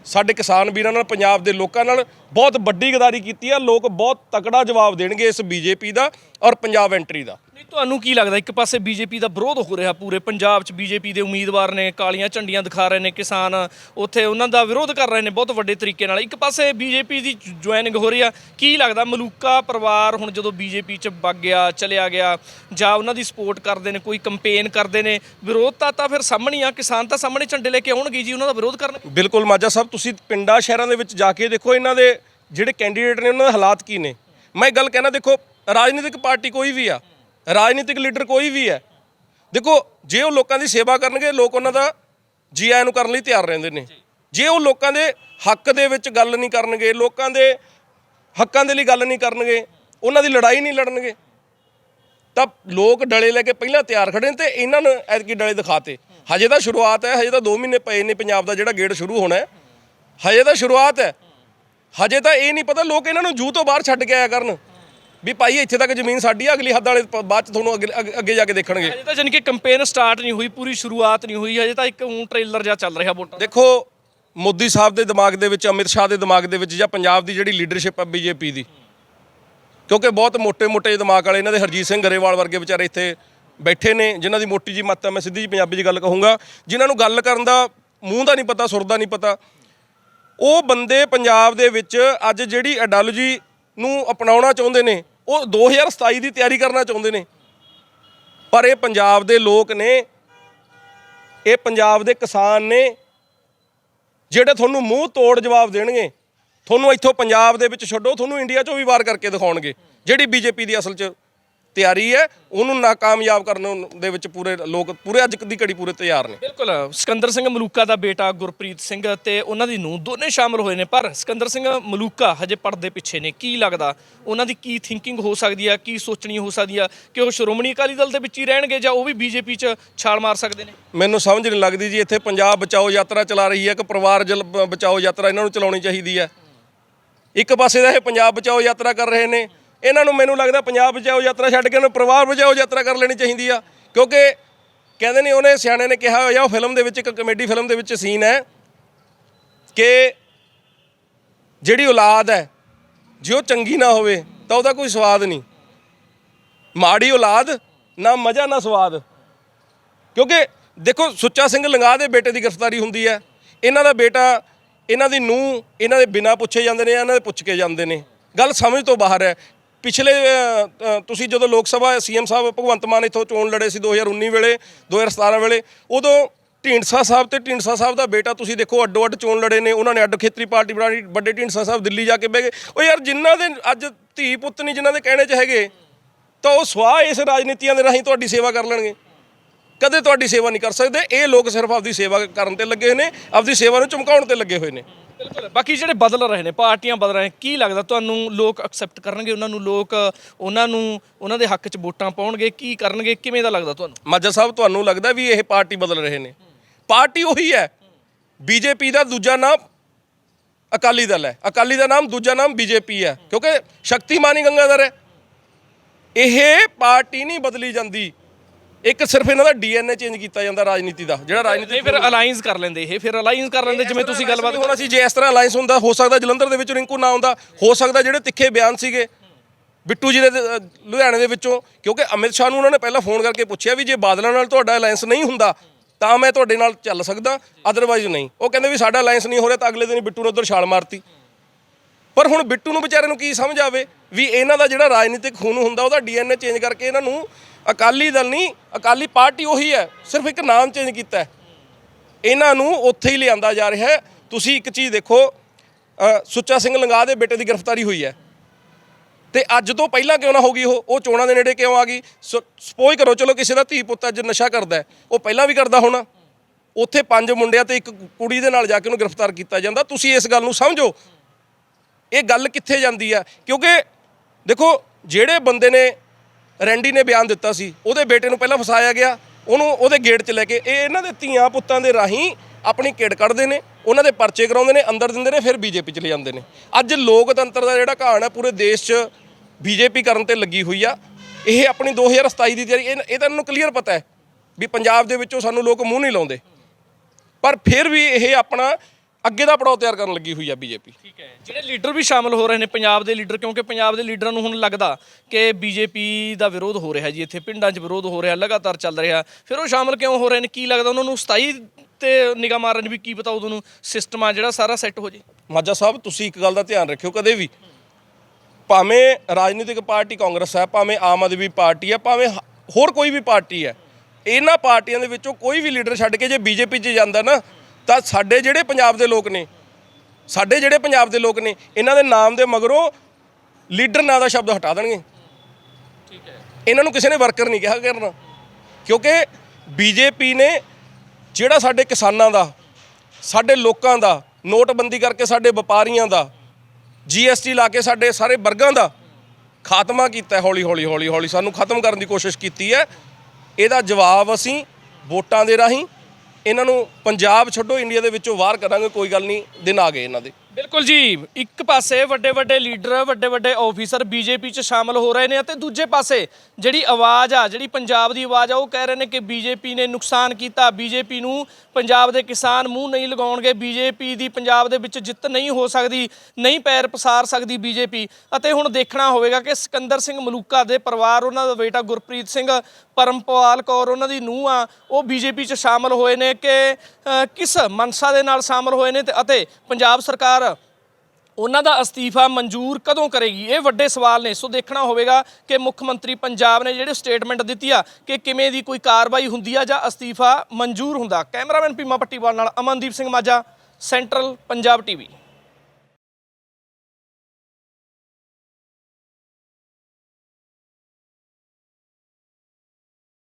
ਸਾਡੇ ਕਿਸਾਨ ਵੀਰਾਂ ਨਾਲ, ਪੰਜਾਬ ਦੇ ਲੋਕਾਂ ਨਾਲ ਬਹੁਤ ਵੱਡੀ ਗਦਾਰੀ ਕੀਤੀ ਆ। ਲੋਕ ਬਹੁਤ ਤਕੜਾ ਜਵਾਬ ਦੇਣਗੇ ਇਸ ਬੀਜੇਪੀ ਦਾ ਔਰ ਪੰਜਾਬ ਐਂਟਰੀ ਦਾ। ਨਹੀਂ, ਤੁਹਾਨੂੰ ਕੀ ਲੱਗਦਾ, ਇੱਕ ਪਾਸੇ ਬੀਜੇਪੀ ਦਾ ਵਿਰੋਧ ਹੋ ਰਿਹਾ ਪੂਰੇ ਪੰਜਾਬ 'ਚ? ਬੀਜੇਪੀ ਦੇ ਉਮੀਦਵਾਰ ਨੇ ਕਾਲੀਆਂ ਝੰਡੀਆਂ ਦਿਖਾ ਰਹੇ ਨੇ ਕਿਸਾਨ, ਉੱਥੇ ਉਹਨਾਂ ਦਾ ਵਿਰੋਧ ਕਰ ਰਹੇ ਨੇ ਬਹੁਤ ਵੱਡੇ ਤਰੀਕੇ ਨਾਲ। ਇੱਕ ਪਾਸੇ ਬੀਜੇਪੀ ਦੀ ਜੁਆਇਨਿੰਗ ਹੋ ਰਹੀ ਆ। ਕੀ ਲੱਗਦਾ, ਮਲੂਕਾ ਪਰਿਵਾਰ ਹੁਣ ਜਦੋਂ ਬੀਜੇਪੀ 'ਚ ਵਗ ਗਿਆ, ਚਲਿਆ ਗਿਆ, ਜਾਂ ਉਹਨਾਂ ਦੀ ਸਪੋਰਟ ਕਰਦੇ ਨੇ, ਕੋਈ ਕੰਪੇਨ ਕਰਦੇ ਨੇ, ਵਿਰੋਧ ਤਾਂ ਫਿਰ ਸਾਹਮਣੇ ਆ, ਕਿਸਾਨ ਤਾਂ ਸਾਹਮਣੇ ਝੰਡੇ ਲੈ ਕੇ ਆਉਣਗੇ ਜੀ, ਉਹਨਾਂ ਦਾ ਵਿਰੋਧ ਕਰਨਗੇ ਬਿਲਕੁਲ ਮਾਜਾ ਸਾਹਿਬ, ਤੁਸੀਂ ਪਿੰਡਾਂ, ਸ਼ਹਿਰਾਂ ਦੇ ਵਿੱਚ ਜਾ ਕੇ ਦੇਖੋ, ਇਹਨਾਂ ਦੇ ਜਿਹੜੇ ਕੈਂਡੀਡੇਟ ਨੇ, ਉਹਨਾਂ ਦੇ ਹਾਲਾਤ ਕੀ ਨੇ? ਮੈਂ ਇੱਕ ਗੱਲ ਕਹਿਣਾ, ਦੇਖੋ, ਰਾਜਨੀਤਿਕ ਪਾਰਟੀ ਕੋਈ ਵੀ ਆ ਰਾਜਨੀਤਿਕ ਲੀਡਰ ਕੋਈ ਵੀ ਹੈ। ਦੇਖੋ, ਜੇ ਉਹ ਲੋਕਾਂ ਦੀ ਸੇਵਾ ਕਰਨਗੇ, ਲੋਕ ਉਹਨਾਂ ਦਾ ਜੀ ਆਇਆਂ ਨੂੰ ਕਰਨ ਲਈ ਤਿਆਰ ਰਹਿੰਦੇ ਨੇ। ਜੇ ਉਹ ਲੋਕਾਂ ਦੇ ਹੱਕ ਦੇ ਵਿੱਚ ਗੱਲ ਨਹੀਂ ਕਰਨਗੇ, ਲੋਕਾਂ ਦੇ ਹੱਕਾਂ ਦੇ ਲਈ ਗੱਲ ਨਹੀਂ ਕਰਨਗੇ, ਉਹਨਾਂ ਦੀ ਲੜਾਈ ਨਹੀਂ ਲੜਨਗੇ, ਤਾਂ ਲੋਕ ਡਲੇ ਲੈ ਕੇ ਪਹਿਲਾਂ ਤਿਆਰ ਖੜੇ ਨੇ ਤੇ ਇਹਨਾਂ ਨੂੰ ਐਤਕੀ ਡਲੇ ਦਿਖਾਤੇ। ਹਜੇ ਤਾਂ ਸ਼ੁਰੂਆਤ ਹੈ, ਹਜੇ ਤਾਂ 2 ਮਹੀਨੇ ਪਏ ਨੇ ਪੰਜਾਬ ਦਾ ਜਿਹੜਾ ਗੇੜ ਸ਼ੁਰੂ ਹੋਣਾ ਹੈ। ਹਜੇ ਤਾਂ ਸ਼ੁਰੂਆਤ ਹੈ। ਹਜੇ ਤਾਂ ਇਹ ਨਹੀਂ ਪਤਾ, ਲੋਕ ਇਹਨਾਂ ਨੂੰ ਜੂ ਤੋਂ ਬਾਹਰ ਛੱਡ ਕੇ ਆਇਆ ਕਰਨ। ਵੀ ਭਾਈ ਇੱਥੇ ਤੱਕ ਜ਼ਮੀਨ ਸਾਡੀ ਆ ਅਗਲੀ ਹੱਦ ਵਾਲੇ ਬਾਅਦ ਚ ਤੁਹਾਨੂੰ ਅੱਗੇ ਅੱਗੇ- ਅੱਗੇ ਜਾ ਕੇ ਦੇਖਣਗੇ। ਹਜੇ ਤਾਂ ਜਾਣੀ ਕਿ ਕੰਪੇਨ ਸਟਾਰਟ ਨਹੀਂ ਹੋਈ ਪੂਰੀ ਸ਼ੁਰੂਆਤ ਨਹੀਂ ਹੋਈ ਹਜੇ ਤਾਂ ਇੱਕ ਹੁਣ ਟ੍ਰੇਲਰ ਜਿਹਾ ਚੱਲ ਰਿਹਾ ਵੋਟਾਂ ਦੇਖੋ ਮੋਦੀ ਸਾਹਿਬ ਦੇ ਦਿਮਾਗ ਦੇ ਵਿੱਚ ਅਮਿਤ ਸ਼ਾਹ ਦੇ ਦਿਮਾਗ ਦੇ ਵਿੱਚ ਜਾਂ ਪੰਜਾਬ ਦੀ ਜਿਹੜੀ ਲੀਡਰਸ਼ਿਪ ਆ ਬੀਜੇਪੀ ਦੀ ਕਿਉਂਕਿ ਬਹੁਤ ਮੋٹے-ਮੋٹے ਦਿਮਾਗ ਵਾਲੇ ਇਹਨਾਂ ਦੇ ਹਰਜੀਤ ਸਿੰਘ ਗਰੇਵਾਲ ਵਰਗੇ ਵਿਚਾਰੇ ਇੱਥੇ ਬੈਠੇ ਨੇ ਜਿਨ੍ਹਾਂ ਦੀ ਮੋਟੀ ਜੀ ਮੱਤ ਆ ਮੈਂ ਸਿੱਧੀ ਜੀ ਪੰਜਾਬੀ 'ਚ ਗੱਲ ਕਹੂੰਗਾ ਜਿਨ੍ਹਾਂ ਨੂੰ ਗੱਲ ਕਰਨ ਦਾ ਮੂੰਹ ਦਾ ਨਹੀਂ ਪਤਾ ਸੁਰ ਦਾ ਨਹੀਂ ਪਤਾ ਉਹ ਬੰਦੇ ਪੰਜਾਬ ਦੇ ਵਿੱਚ ਅੱਜ ਜਿਹੜੀ ਆਈਡੀਓਲੋਜੀ ਨੂੰ ਅਪਣਾਉਣਾ ਚਾਹੁੰਦੇ ਨੇ ਉਹ 2027 ਦੀ ਤਿਆਰੀ ਕਰਨਾ ਚਾਹੁੰਦੇ ਨੇ। ਪਰ ਇਹ ਪੰਜਾਬ ਦੇ ਲੋਕ ਨੇ, ਇਹ ਪੰਜਾਬ ਦੇ ਕਿਸਾਨ ਨੇ, ਜਿਹੜੇ ਤੁਹਾਨੂੰ ਮੂੰਹ ਤੋੜ ਜਵਾਬ ਦੇਣਗੇ, ਤੁਹਾਨੂੰ ਇੱਥੋਂ ਪੰਜਾਬ ਦੇ ਵਿੱਚ ਛੱਡੋ, ਤੁਹਾਨੂੰ ਇੰਡੀਆ 'ਚੋਂ ਵੀ ਵਾਰ ਕਰਕੇ ਦਿਖਾਉਣਗੇ, ਜਿਹੜੀ ਬੀਜੇਪੀ ਦੀ ਅਸਲ 'ਚ ਤਿਆਰੀ ਹੈ ਉਹਨੂੰ ਨਾਕਾਮਯਾਬ ਕਰਨ ਦੇ ਵਿੱਚ ਪੂਰੇ ਲੋਕ ਪੂਰੇ ਅੱਜ ਦੀ ਘੜੀ ਪੂਰੇ ਤਿਆਰ ਨੇ। ਬਿਲਕੁਲ ਸਿਕੰਦਰ ਸਿੰਘ ਮਲੂਕਾ ਦਾ ਬੇਟਾ ਗੁਰਪ੍ਰੀਤ ਸਿੰਘ ਤੇ ਉਹਨਾਂ ਦੀ ਨੂੰਹ ਦੋਨੇ ਸ਼ਾਮਲ ਹੋਏ ਨੇ ਪਰ ਸਿਕੰਦਰ ਸਿੰਘ ਮਲੂਕਾ ਹਜੇ ਪੜਦੇ ਪਿੱਛੇ ਨੇ। ਕੀ ਲੱਗਦਾ ਉਹਨਾਂ ਦੀ ਕੀ ਥਿੰਕਿੰਗ ਹੋ ਸਕਦੀ ਆ ਕੀ ਸੋਚਣੀ ਹੋ ਸਕਦੀ ਆ ਕਿ ਉਹ ਸ਼੍ਰੋਮਣੀ ਅਕਾਲੀ ਦਲ ਦੇ ਵਿੱਚ ਹੀ ਰਹਿਣਗੇ ਜਾਂ ਉਹ ਵੀ ਬੀਜੇਪੀ 'ਚ ਛਾਲ ਮਾਰ ਸਕਦੇ ਨੇ? ਮੈਨੂੰ ਸਮਝ ਨਹੀਂ ਲੱਗਦੀ ਜੀ ਇੱਥੇ ਪੰਜਾਬ ਬਚਾਓ ਯਾਤਰਾ ਚਲਾ ਰਹੀ ਹੈ ਕਿ ਪਰਿਵਾਰ ਜਲ ਬਚਾਓ ਯਾਤਰਾ ਇਹਨਾਂ ਨੂੰ ਚਲਾਉਣੀ ਚਾਹੀਦੀ ਹੈ। ਇੱਕ ਪਾਸੇ ਦਾ ਇਹ ਪੰਜਾਬ ਬਚਾਓ ਯਾਤਰਾ ਕਰ ਰਹੇ ਨੇ ਇਹਨਾਂ ਨੂੰ ਮੈਨੂੰ ਲੱਗਦਾ ਪੰਜਾਬ ਬਚਾਓ ਯਾਤਰਾ ਛੱਡ ਕੇ ਇਹਨਾਂ ਨੂੰ ਪਰਿਵਾਰ ਬਚਾਓ ਯਾਤਰਾ ਕਰ ਲੈਣੀ ਚਾਹੀਦੀ ਆ। ਕਿਉਂਕਿ ਕਹਿੰਦੇ ਨੇ ਉਹਨੇ ਸਿਆਣੇ ਨੇ ਕਿਹਾ ਹੋਇਆ, ਉਹ ਫਿਲਮ ਦੇ ਵਿੱਚ ਇੱਕ ਕਮੇਡੀ ਫਿਲਮ ਦੇ ਵਿੱਚ ਸੀਨ ਹੈ ਕਿ ਜਿਹੜੀ ਔਲਾਦ ਹੈ, ਜੇ ਉਹ ਚੰਗੀ ਨਾ ਹੋਵੇ ਤਾਂ ਉਹਦਾ ਕੋਈ ਸਵਾਦ ਨਹੀਂ। ਮਾੜੀ ਔਲਾਦ ਨਾ ਮਜ਼ਾ, ਨਾ ਸਵਾਦ। ਕਿਉਂਕਿ ਦੇਖੋ, ਸੁੱਚਾ ਸਿੰਘ ਲੰਗਾ ਦੇ ਬੇਟੇ ਦੀ ਗ੍ਰਿਫਤਾਰੀ ਹੁੰਦੀ ਹੈ। ਇਹਨਾਂ ਦਾ ਬੇਟਾ, ਇਹਨਾਂ ਦੀ ਨੂੰਹ, ਇਹਨਾਂ ਦੇ ਬਿਨਾਂ ਪੁੱਛੇ ਜਾਂਦੇ ਨੇ ਇਹਨਾਂ ਦੇ ਪੁੱਛ ਕੇ ਜਾਂਦੇ ਨੇ। ਗੱਲ ਸਮਝ ਤੋਂ ਬਾਹਰ ਹੈ। ਪਿਛਲੇ ਤੁਸੀਂ ਜਦੋਂ ਲੋਕ ਸਭਾ ਸੀਐਮ ਸਾਹਿਬ ਭਗਵੰਤ ਮਾਨ ਇੱਥੋਂ ਚੋਣ ਲੜੇ ਸੀ 2019 ਵੇਲੇ 2017 ਵੇਲੇ, ਉਦੋਂ ਢੀਂਡਸਾ ਸਾਹਿਬ ਤੇ ਢੀਂਡਸਾ ਸਾਹਿਬ ਦਾ ਬੇਟਾ ਤੁਸੀਂ ਦੇਖੋ ਅੱਡੋ ਅੱਡ ਚੋਣ ਲੜੇ ਨੇ, ਉਹਨਾਂ ਨੇ ਅੱਡ ਖੇਤਰੀ ਪਾਰਟੀ ਬਣਾਈ, ਵੱਡੇ ਢੀਂਡਸਾ ਸਾਹਿਬ ਦਿੱਲੀ ਜਾ ਕੇ ਬਹਿ ਗਏ। ਉਹ ਯਾਰ ਜਿਨ੍ਹਾਂ ਦੇ ਅੱਜ ਧੀ ਪੁੱਤ ਨਹੀਂ ਜਿਨ੍ਹਾਂ ਦੇ ਕਹਿਣੇ 'ਚ ਹੈਗੇ, ਤਾਂ ਉਹ ਸਵਾਹ ਇਸ ਰਾਜਨੀਤੀਆਂ ਦੇ ਰਾਹੀਂ ਤੁਹਾਡੀ ਸੇਵਾ ਕਰ ਲੈਣਗੇ। ਕਦੇ ਤੁਹਾਡੀ ਸੇਵਾ ਨਹੀਂ ਕਰ ਸਕਦੇ, ਇਹ ਲੋਕ ਸਿਰਫ ਆਪਦੀ ਸੇਵਾ ਕਰਨ ਤੇ ਲੱਗੇ ਹੋਏ ਨੇ, ਆਪਦੀ ਸੇਵਾ ਨੂੰ ਚਮਕਾਉਣ ਤੇ ਲੱਗੇ ਹੋਏ ਨੇ। ਬਿਲਕੁਲ। ਬਾਕੀ ਜਿਹੜੇ ਬਦਲ ਰਹੇ ਨੇ, ਪਾਰਟੀਆਂ ਬਦਲ ਰਹੇ ਕੀ ਲੱਗਦਾ ਤੁਹਾਨੂੰ ਲੋਕ ਐਕਸੈਪਟ ਕਰਨਗੇ ਉਹਨਾਂ ਨੂੰ, ਲੋਕ ਉਹਨਾਂ ਨੂੰ, ਉਹਨਾਂ ਦੇ ਹੱਕ 'ਚ ਵੋਟਾਂ ਪਾਉਣਗੇ, ਕੀ ਕਰਨਗੇ, ਕਿਵੇਂ ਦਾ ਲੱਗਦਾ ਤੁਹਾਨੂੰ? ਮਾਜਾ ਸਾਹਿਬ, ਤੁਹਾਨੂੰ ਲੱਗਦਾ ਵੀ ਇਹ ਪਾਰਟੀ ਬਦਲ ਰਹੇ ਨੇ? ਪਾਰਟੀ ਉਹੀ ਹੈ। ਬੀਜੇਪੀ ਦਾ ਦੂਜਾ ਨਾਮ ਅਕਾਲੀ ਦਲ ਹੈ। ਅਕਾਲੀ ਦਾ ਨਾਮ, ਦੂਜਾ ਨਾਮ ਬੀਜੇਪੀ ਹੈ। ਕਿਉਂਕਿ ਸ਼ਕਤੀਮਾਨੀ ਗੰਗਾਧਰ ਹੈ। ਇਹ ਪਾਰਟੀ ਨਹੀਂ ਬਦਲੀ ਜਾਂਦੀ। ਇੱਕ ਸਿਰਫ ਇਹਨਾਂ ਦਾ ਡੀਐਨਏ ਚੇਂਜ ਕੀਤਾ ਜਾਂਦਾ ਰਾਜਨੀਤੀ ਦਾ ਜਿਹੜਾ ਰਾਜਨੀਤੀ ਨਹੀਂ ਫਿਰ ਅਲਾਈਅੰਸ ਕਰ ਲੈਂਦੇ ਇਹ ਫਿਰ ਅਲਾਈਅੰਸ ਕਰ ਲੈਂਦੇ ਜਿਵੇਂ ਤੁਸੀਂ ਗੱਲਬਾਤ ਹੋਣਾ ਸੀ ਜੇ ਇਸ ਤਰ੍ਹਾਂ ਅਲਾਈਅੰਸ ਹੁੰਦਾ ਹੋ ਸਕਦਾ ਜਲੰਧਰ ਦੇ ਵਿੱਚ ਰਿੰਕੂ ਨਾ ਆਉਂਦਾ ਹੋ ਸਕਦਾ ਜਿਹੜੇ ਤਿੱਖੇ ਬਿਆਨ ਸੀਗੇ ਬਿੱਟੂ ਜੀ ਦੇ ਲੁਧਿਆਣੇ ਦੇ ਵਿੱਚੋਂ ਕਿਉਂਕਿ ਅਮਿਤ ਸ਼ਾਹ ਨੂੰ ਉਹਨਾਂ ਨੇ ਪਹਿਲਾਂ ਫੋਨ ਕਰਕੇ ਪੁੱਛਿਆ ਵੀ ਜੇ ਬਾਦਲਾਂ ਨਾਲ ਤੁਹਾਡਾ ਅਲਾਈਅੰਸ ਨਹੀਂ ਹੁੰਦਾ ਤਾਂ ਮੈਂ ਤੁਹਾਡੇ ਨਾਲ ਚੱਲ ਸਕਦਾ ਅਦਰਵਾਈਜ਼ ਨਹੀਂ। ਉਹ ਕਹਿੰਦੇ ਵੀ ਸਾਡਾ ਅਲਾਈਅੰਸ ਨਹੀਂ ਹੋ ਰਿਹਾ ਤਾਂ ਅਗਲੇ ਦਿਨ ਹੀ ਬਿੱਟੂ ਨੇ ਉਧਰ ਛਾਲ ਮਾਰਤੀ। ਪਰ ਹੁਣ ਬਿੱਟੂ ਨੂੰ ਵਿਚਾਰੇ ਨੂੰ ਕੀ ਸਮਝ ਆਵੇ ਵੀ ਇਹਨਾਂ ਦਾ ਜਿਹੜਾ ਰਾਜਨੀਤਿਕ ਖੂਨ ਹੁੰਦਾ ਉਹਦਾ ਡੀਐਨਏ ਚੇਂਜ ਕਰਕੇ ਇਹਨਾਂ ਨੂੰ ਅਕਾਲੀ ਦਲ ਨਹੀਂ, ਅਕਾਲੀ ਪਾਰਟੀ ਉਹੀ ਹੈ, ਸਿਰਫ ਇੱਕ ਨਾਮ ਚੇਂਜ ਕੀਤਾ ਹੈ। ਇਹਨਾਂ ਨੂੰ ਉੱਥੇ ਹੀ ਲਿਆਂਦਾ ਜਾ ਰਿਹਾ ਹੈ। ਤੁਸੀਂ ਇੱਕ ਚੀਜ਼ ਦੇਖੋ ਸੁੱਚਾ ਸਿੰਘ ਲੰਗਾ ਦੇ ਬੇਟੇ ਦੀ ਗ੍ਰਿਫਤਾਰੀ ਹੋਈ ਹੈ। ਤੇ ਅੱਜ ਤੋਂ ਪਹਿਲਾਂ ਕਿਉਂ ਨਾ ਹੋ ਗਈ ਉਹ? ਉਹ ਚੋਣਾਂ ਦੇ ਨੇੜੇ ਕਿਉਂ ਆ ਗਈ? ਸਪੋਜ਼ ਕਰੋ, ਚਲੋ ਕਿਸੇ ਦਾ ਧੀ ਪੁੱਤ ਅੱਜ ਨਸ਼ਾ ਕਰਦਾ ਉਹ ਪਹਿਲਾਂ ਵੀ ਕਰਦਾ ਹੋਣਾ। ਉੱਥੇ ਪੰਜ ਮੁੰਡਿਆਂ ਤੇ ਇੱਕ ਕੁੜੀ ਦੇ ਨਾਲ ਜਾ ਕੇ ਉਹਨੂੰ ਗ੍ਰਿਫਤਾਰ ਕੀਤਾ ਜਾਂਦਾ। ਤੁਸੀਂ ਇਸ ਗੱਲ ਨੂੰ ਸਮਝੋ। ਇਹ ਗੱਲ ਕਿੱਥੇ ਜਾਂਦੀ ਆ ਕਿਉਂਕਿ ਦੇਖੋ, ਜਿਹੜੇ ਬੰਦੇ ਨੇ ਰੈਂਡੀ ਨੇ ਬਿਆਨ ਦਿੱਤਾ ਸੀ। ਉਹਦੇ ਬੇਟੇ ਨੂੰ ਪਹਿਲਾਂ ਫਸਾਇਆ ਗਿਆ। ਉਹਨੂੰ ਉਹਦੇ ਗੇਟ 'ਚ ਲੈ ਕੇ ਇਹ ਇਹਨਾਂ ਦੇ ਧੀਆਂ ਪੁੱਤਾਂ ਦੇ ਰਾਹੀਂ ਆਪਣੀ ਕਿੜ ਕੱਢਦੇ ਨੇ, ਉਹਨਾਂ ਦੇ ਪਰਚੇ ਕਰਾਉਂਦੇ ਨੇ, ਅੰਦਰ ਦਿੰਦੇ ਨੇ, ਫਿਰ ਬੀਜੇਪੀ 'ਚ ਲੈ ਜਾਂਦੇ ਨੇ। ਅੱਜ ਲੋਕਤੰਤਰ ਦਾ ਜਿਹੜਾ ਘਾਣ ਹੈ, ਪੂਰੇ ਦੇਸ਼ 'ਚ ਬੀਜੇਪੀ ਕਰਨ ਤੇ ਲੱਗੀ ਹੋਈ ਆ। ਇਹ ਆਪਣੀ 2027 ਦੀ ਤਿਆਰੀ, ਇਹ ਇਹ ਤਾਂ ਇਹਨੂੰ ਕਲੀਅਰ ਪਤਾ ਹੈ ਵੀ ਪੰਜਾਬ ਦੇ ਵਿੱਚੋਂ ਸਾਨੂੰ ਲੋਕ ਮੂੰਹ ਨਹੀਂ ਲਾਉਂਦੇ। ਪਰ ਫਿਰ ਵੀ ਇਹ ਆਪਣਾ ਅੱਗੇ ਦਾ ਪੜਾਅ ਤਿਆਰ ਕਰਨ ਲੱਗੀ ਹੋਈ ਆ ਬੀਜੇਪੀ। ਠੀਕ ਹੈ। ਜਿਹੜੇ ਲੀਡਰ ਵੀ ਸ਼ਾਮਲ ਹੋ ਰਹੇ ਨੇ ਪੰਜਾਬ ਦੇ ਲੀਡਰ ਕਿਉਂਕਿ ਪੰਜਾਬ ਦੇ ਲੀਡਰਾਂ ਨੂੰ ਹੁਣ ਲੱਗਦਾ ਕਿ ਬੀਜੇਪੀ ਦਾ ਵਿਰੋਧ ਹੋ ਰਿਹਾ ਜੀ। ਇੱਥੇ ਪਿੰਡਾਂ 'ਚ ਵਿਰੋਧ ਹੋ ਰਿਹਾ ਲਗਾਤਾਰ ਚੱਲ ਰਿਹਾ। ਫਿਰ ਉਹ ਸ਼ਾਮਲ ਕਿਉਂ ਹੋ ਰਹੇ ਨੇ? ਕੀ ਲੱਗਦਾ ਉਹਨਾਂ ਨੂੰ 27 ਤੇ ਨਿਗਾਹ ਮਾਰਨ ਵੀ ਕੀ ਪਤਾ ਉਦੋਂ ਨੂੰ ਸਿਸਟਮ ਆ ਜਿਹੜਾ ਸਾਰਾ ਸੈੱਟ ਹੋ ਜੇ? ਮਾਜਾ ਸਾਹਿਬ ਤੁਸੀਂ ਇੱਕ ਗੱਲ ਦਾ ਧਿਆਨ ਰੱਖਿਓ ਕਦੇ ਵੀ। ਭਾਵੇਂ ਰਾਜਨੀਤਿਕ ਪਾਰਟੀ ਕਾਂਗਰਸ ਹੈ ਭਾਵੇਂ ਆਮ ਆਦਮੀ ਪਾਰਟੀ ਹੈ ਭਾਵੇਂ ਹੋਰ ਕੋਈ ਵੀ ਪਾਰਟੀ ਹੈ ਇਹਨਾਂ ਪਾਰਟੀਆਂ ਦੇ ਵਿੱਚੋਂ ਕੋਈ ਵੀ ਲੀਡਰ ਛੱਡ ਕੇ ਜੇ ਬੀਜੇਪੀ 'ਚ ਜਾਂਦਾ ਨਾ ਤਾਂ ਸਾਡੇ ਜਿਹੜੇ ਪੰਜਾਬ ਦੇ ਲੋਕ ਨੇ ਸਾਡੇ ਜਿਹੜੇ ਪੰਜਾਬ ਦੇ ਲੋਕ ਨੇ ਇਹਨਾਂ ਦੇ ਨਾਮ ਦੇ ਮਗਰੋਂ ਲੀਡਰ ਨਾਂ ਦਾ ਸ਼ਬਦ ਹਟਾ ਦੇਣਗੇ। ਠੀਕ ਹੈ। ਇਹਨਾਂ ਨੂੰ ਕਿਸੇ ਨੇ ਵਰਕਰ ਨਹੀਂ ਕਿਹਾ ਕਰਨਾ। ਕਿਉਂਕਿ ਬੀਜੇਪੀ ਨੇ ਜਿਹੜਾ ਸਾਡੇ ਕਿਸਾਨਾਂ ਦਾ ਸਾਡੇ ਲੋਕਾਂ ਦਾ ਨੋਟਬੰਦੀ ਕਰਕੇ ਸਾਡੇ ਵਪਾਰੀਆਂ ਦਾ ਜੀਐਸਟੀ ਲਾ ਕੇ ਸਾਡੇ ਸਾਰੇ ਵਰਗਾਂ ਦਾ ਖਾਤਮਾ ਕੀਤਾ ਹੌਲੀ ਹੌਲੀ ਹੌਲੀ ਹੌਲੀ ਸਾਨੂੰ ਖਤਮ ਕਰਨ ਦੀ ਕੋਸ਼ਿਸ਼ ਕੀਤੀ ਹੈ। ਇਹਦਾ ਜਵਾਬ ਅਸੀਂ ਵੋਟਾਂ ਦੇ ਰਾਹੀਂ ਇਹਨਾਂ ਨੂੰ ਪੰਜਾਬ ਛੱਡੋ, ਇੰਡੀਆ ਦੇ ਵਿੱਚੋਂ ਬਾਹਰ ਕਰਾਂਗੇ, ਕੋਈ ਗੱਲ ਨਹੀਂ, ਦਿਨ ਆ ਗਏ ਇਹਨਾਂ ਦੇ। ਬਿਲਕੁਲ ਜੀ, ਇੱਕ ਪਾਸੇ ਵੱਡੇ ਵੱਡੇ ਲੀਡਰ, ਵੱਡੇ ਵੱਡੇ ਆਫੀਸਰ ਬੀਜੇਪੀ 'ਚ ਸ਼ਾਮਲ ਹੋ ਰਹੇ ਨੇ ਅਤੇ ਦੂਜੇ ਪਾਸੇ ਜਿਹੜੀ ਆਵਾਜ਼ ਆ, ਜਿਹੜੀ ਪੰਜਾਬ ਦੀ ਆਵਾਜ਼ ਆ, ਉਹ ਕਹਿ ਰਹੇ ਨੇ ਕਿ ਬੀਜੇਪੀ ਨੇ ਨੁਕਸਾਨ ਕੀਤਾ। ਬੀਜੇਪੀ ਨੂੰ ਪੰਜਾਬ ਦੇ ਕਿਸਾਨ ਮੂੰਹ ਨਹੀਂ ਲਗਾਉਣਗੇ। ਬੀਜੇਪੀ ਦੀ ਪੰਜਾਬ ਦੇ ਵਿੱਚ ਜਿੱਤ ਨਹੀਂ ਹੋ ਸਕਦੀ, ਨਹੀਂ ਪੈਰ ਪਸਾਰ ਸਕਦੀ ਬੀਜੇਪੀ। ਅਤੇ ਹੁਣ ਦੇਖਣਾ ਹੋਵੇਗਾ ਕਿ ਸਿਕੰਦਰ ਸਿੰਘ ਮਲੂਕਾ ਦੇ ਪਰਿਵਾਰ, ਉਹਨਾਂ ਦਾ ਬੇਟਾ ਗੁਰਪ੍ਰੀਤ ਸਿੰਘ ਪਰਮਪਾਲ ਕੌਰ ਉਹਨਾਂ ਦੀ ਨੂੰਹ ਆ, ਉਹ ਬੀਜੇਪੀ 'ਚ ਸ਼ਾਮਲ ਹੋਏ ਨੇ ਕਿ ਕਿਸ ਮਨਸਾ ਦੇ ਨਾਲ ਸ਼ਾਮਲ ਹੋਏ ਨੇ ਤੇ ਅਤੇ ਪੰਜਾਬ ਸਰਕਾਰ ਉਹਨਾਂ ਦਾ ਅਸਤੀਫਾ ਮਨਜ਼ੂਰ ਕਦੋਂ ਕਰੇਗੀ? ਇਹ ਵੱਡੇ ਸਵਾਲ ਨੇ। ਸੋ ਦੇਖਣਾ ਹੋਵੇਗਾ ਕਿ ਮੁੱਖ ਮੰਤਰੀ ਪੰਜਾਬ ਨੇ ਜਿਹੜੇ ਸਟੇਟਮੈਂਟ ਦਿੱਤੀ ਆ ਕਿ ਕਿਵੇਂ ਦੀ ਕੋਈ ਕਾਰਵਾਈ ਹੁੰਦੀ ਆ ਜਾਂ ਅਸਤੀਫਾ ਮਨਜ਼ੂਰ ਹੁੰਦਾ। ਕੈਮਰਾਮੈਨ ਪੀਮਾ ਪੱਟੀਵਾਲ ਨਾਲ ਅਮਨਦੀਪ ਸਿੰਘ ਮਾਝਾ, ਸੈਂਟਰਲ ਪੰਜਾਬ ਟੀਵੀ।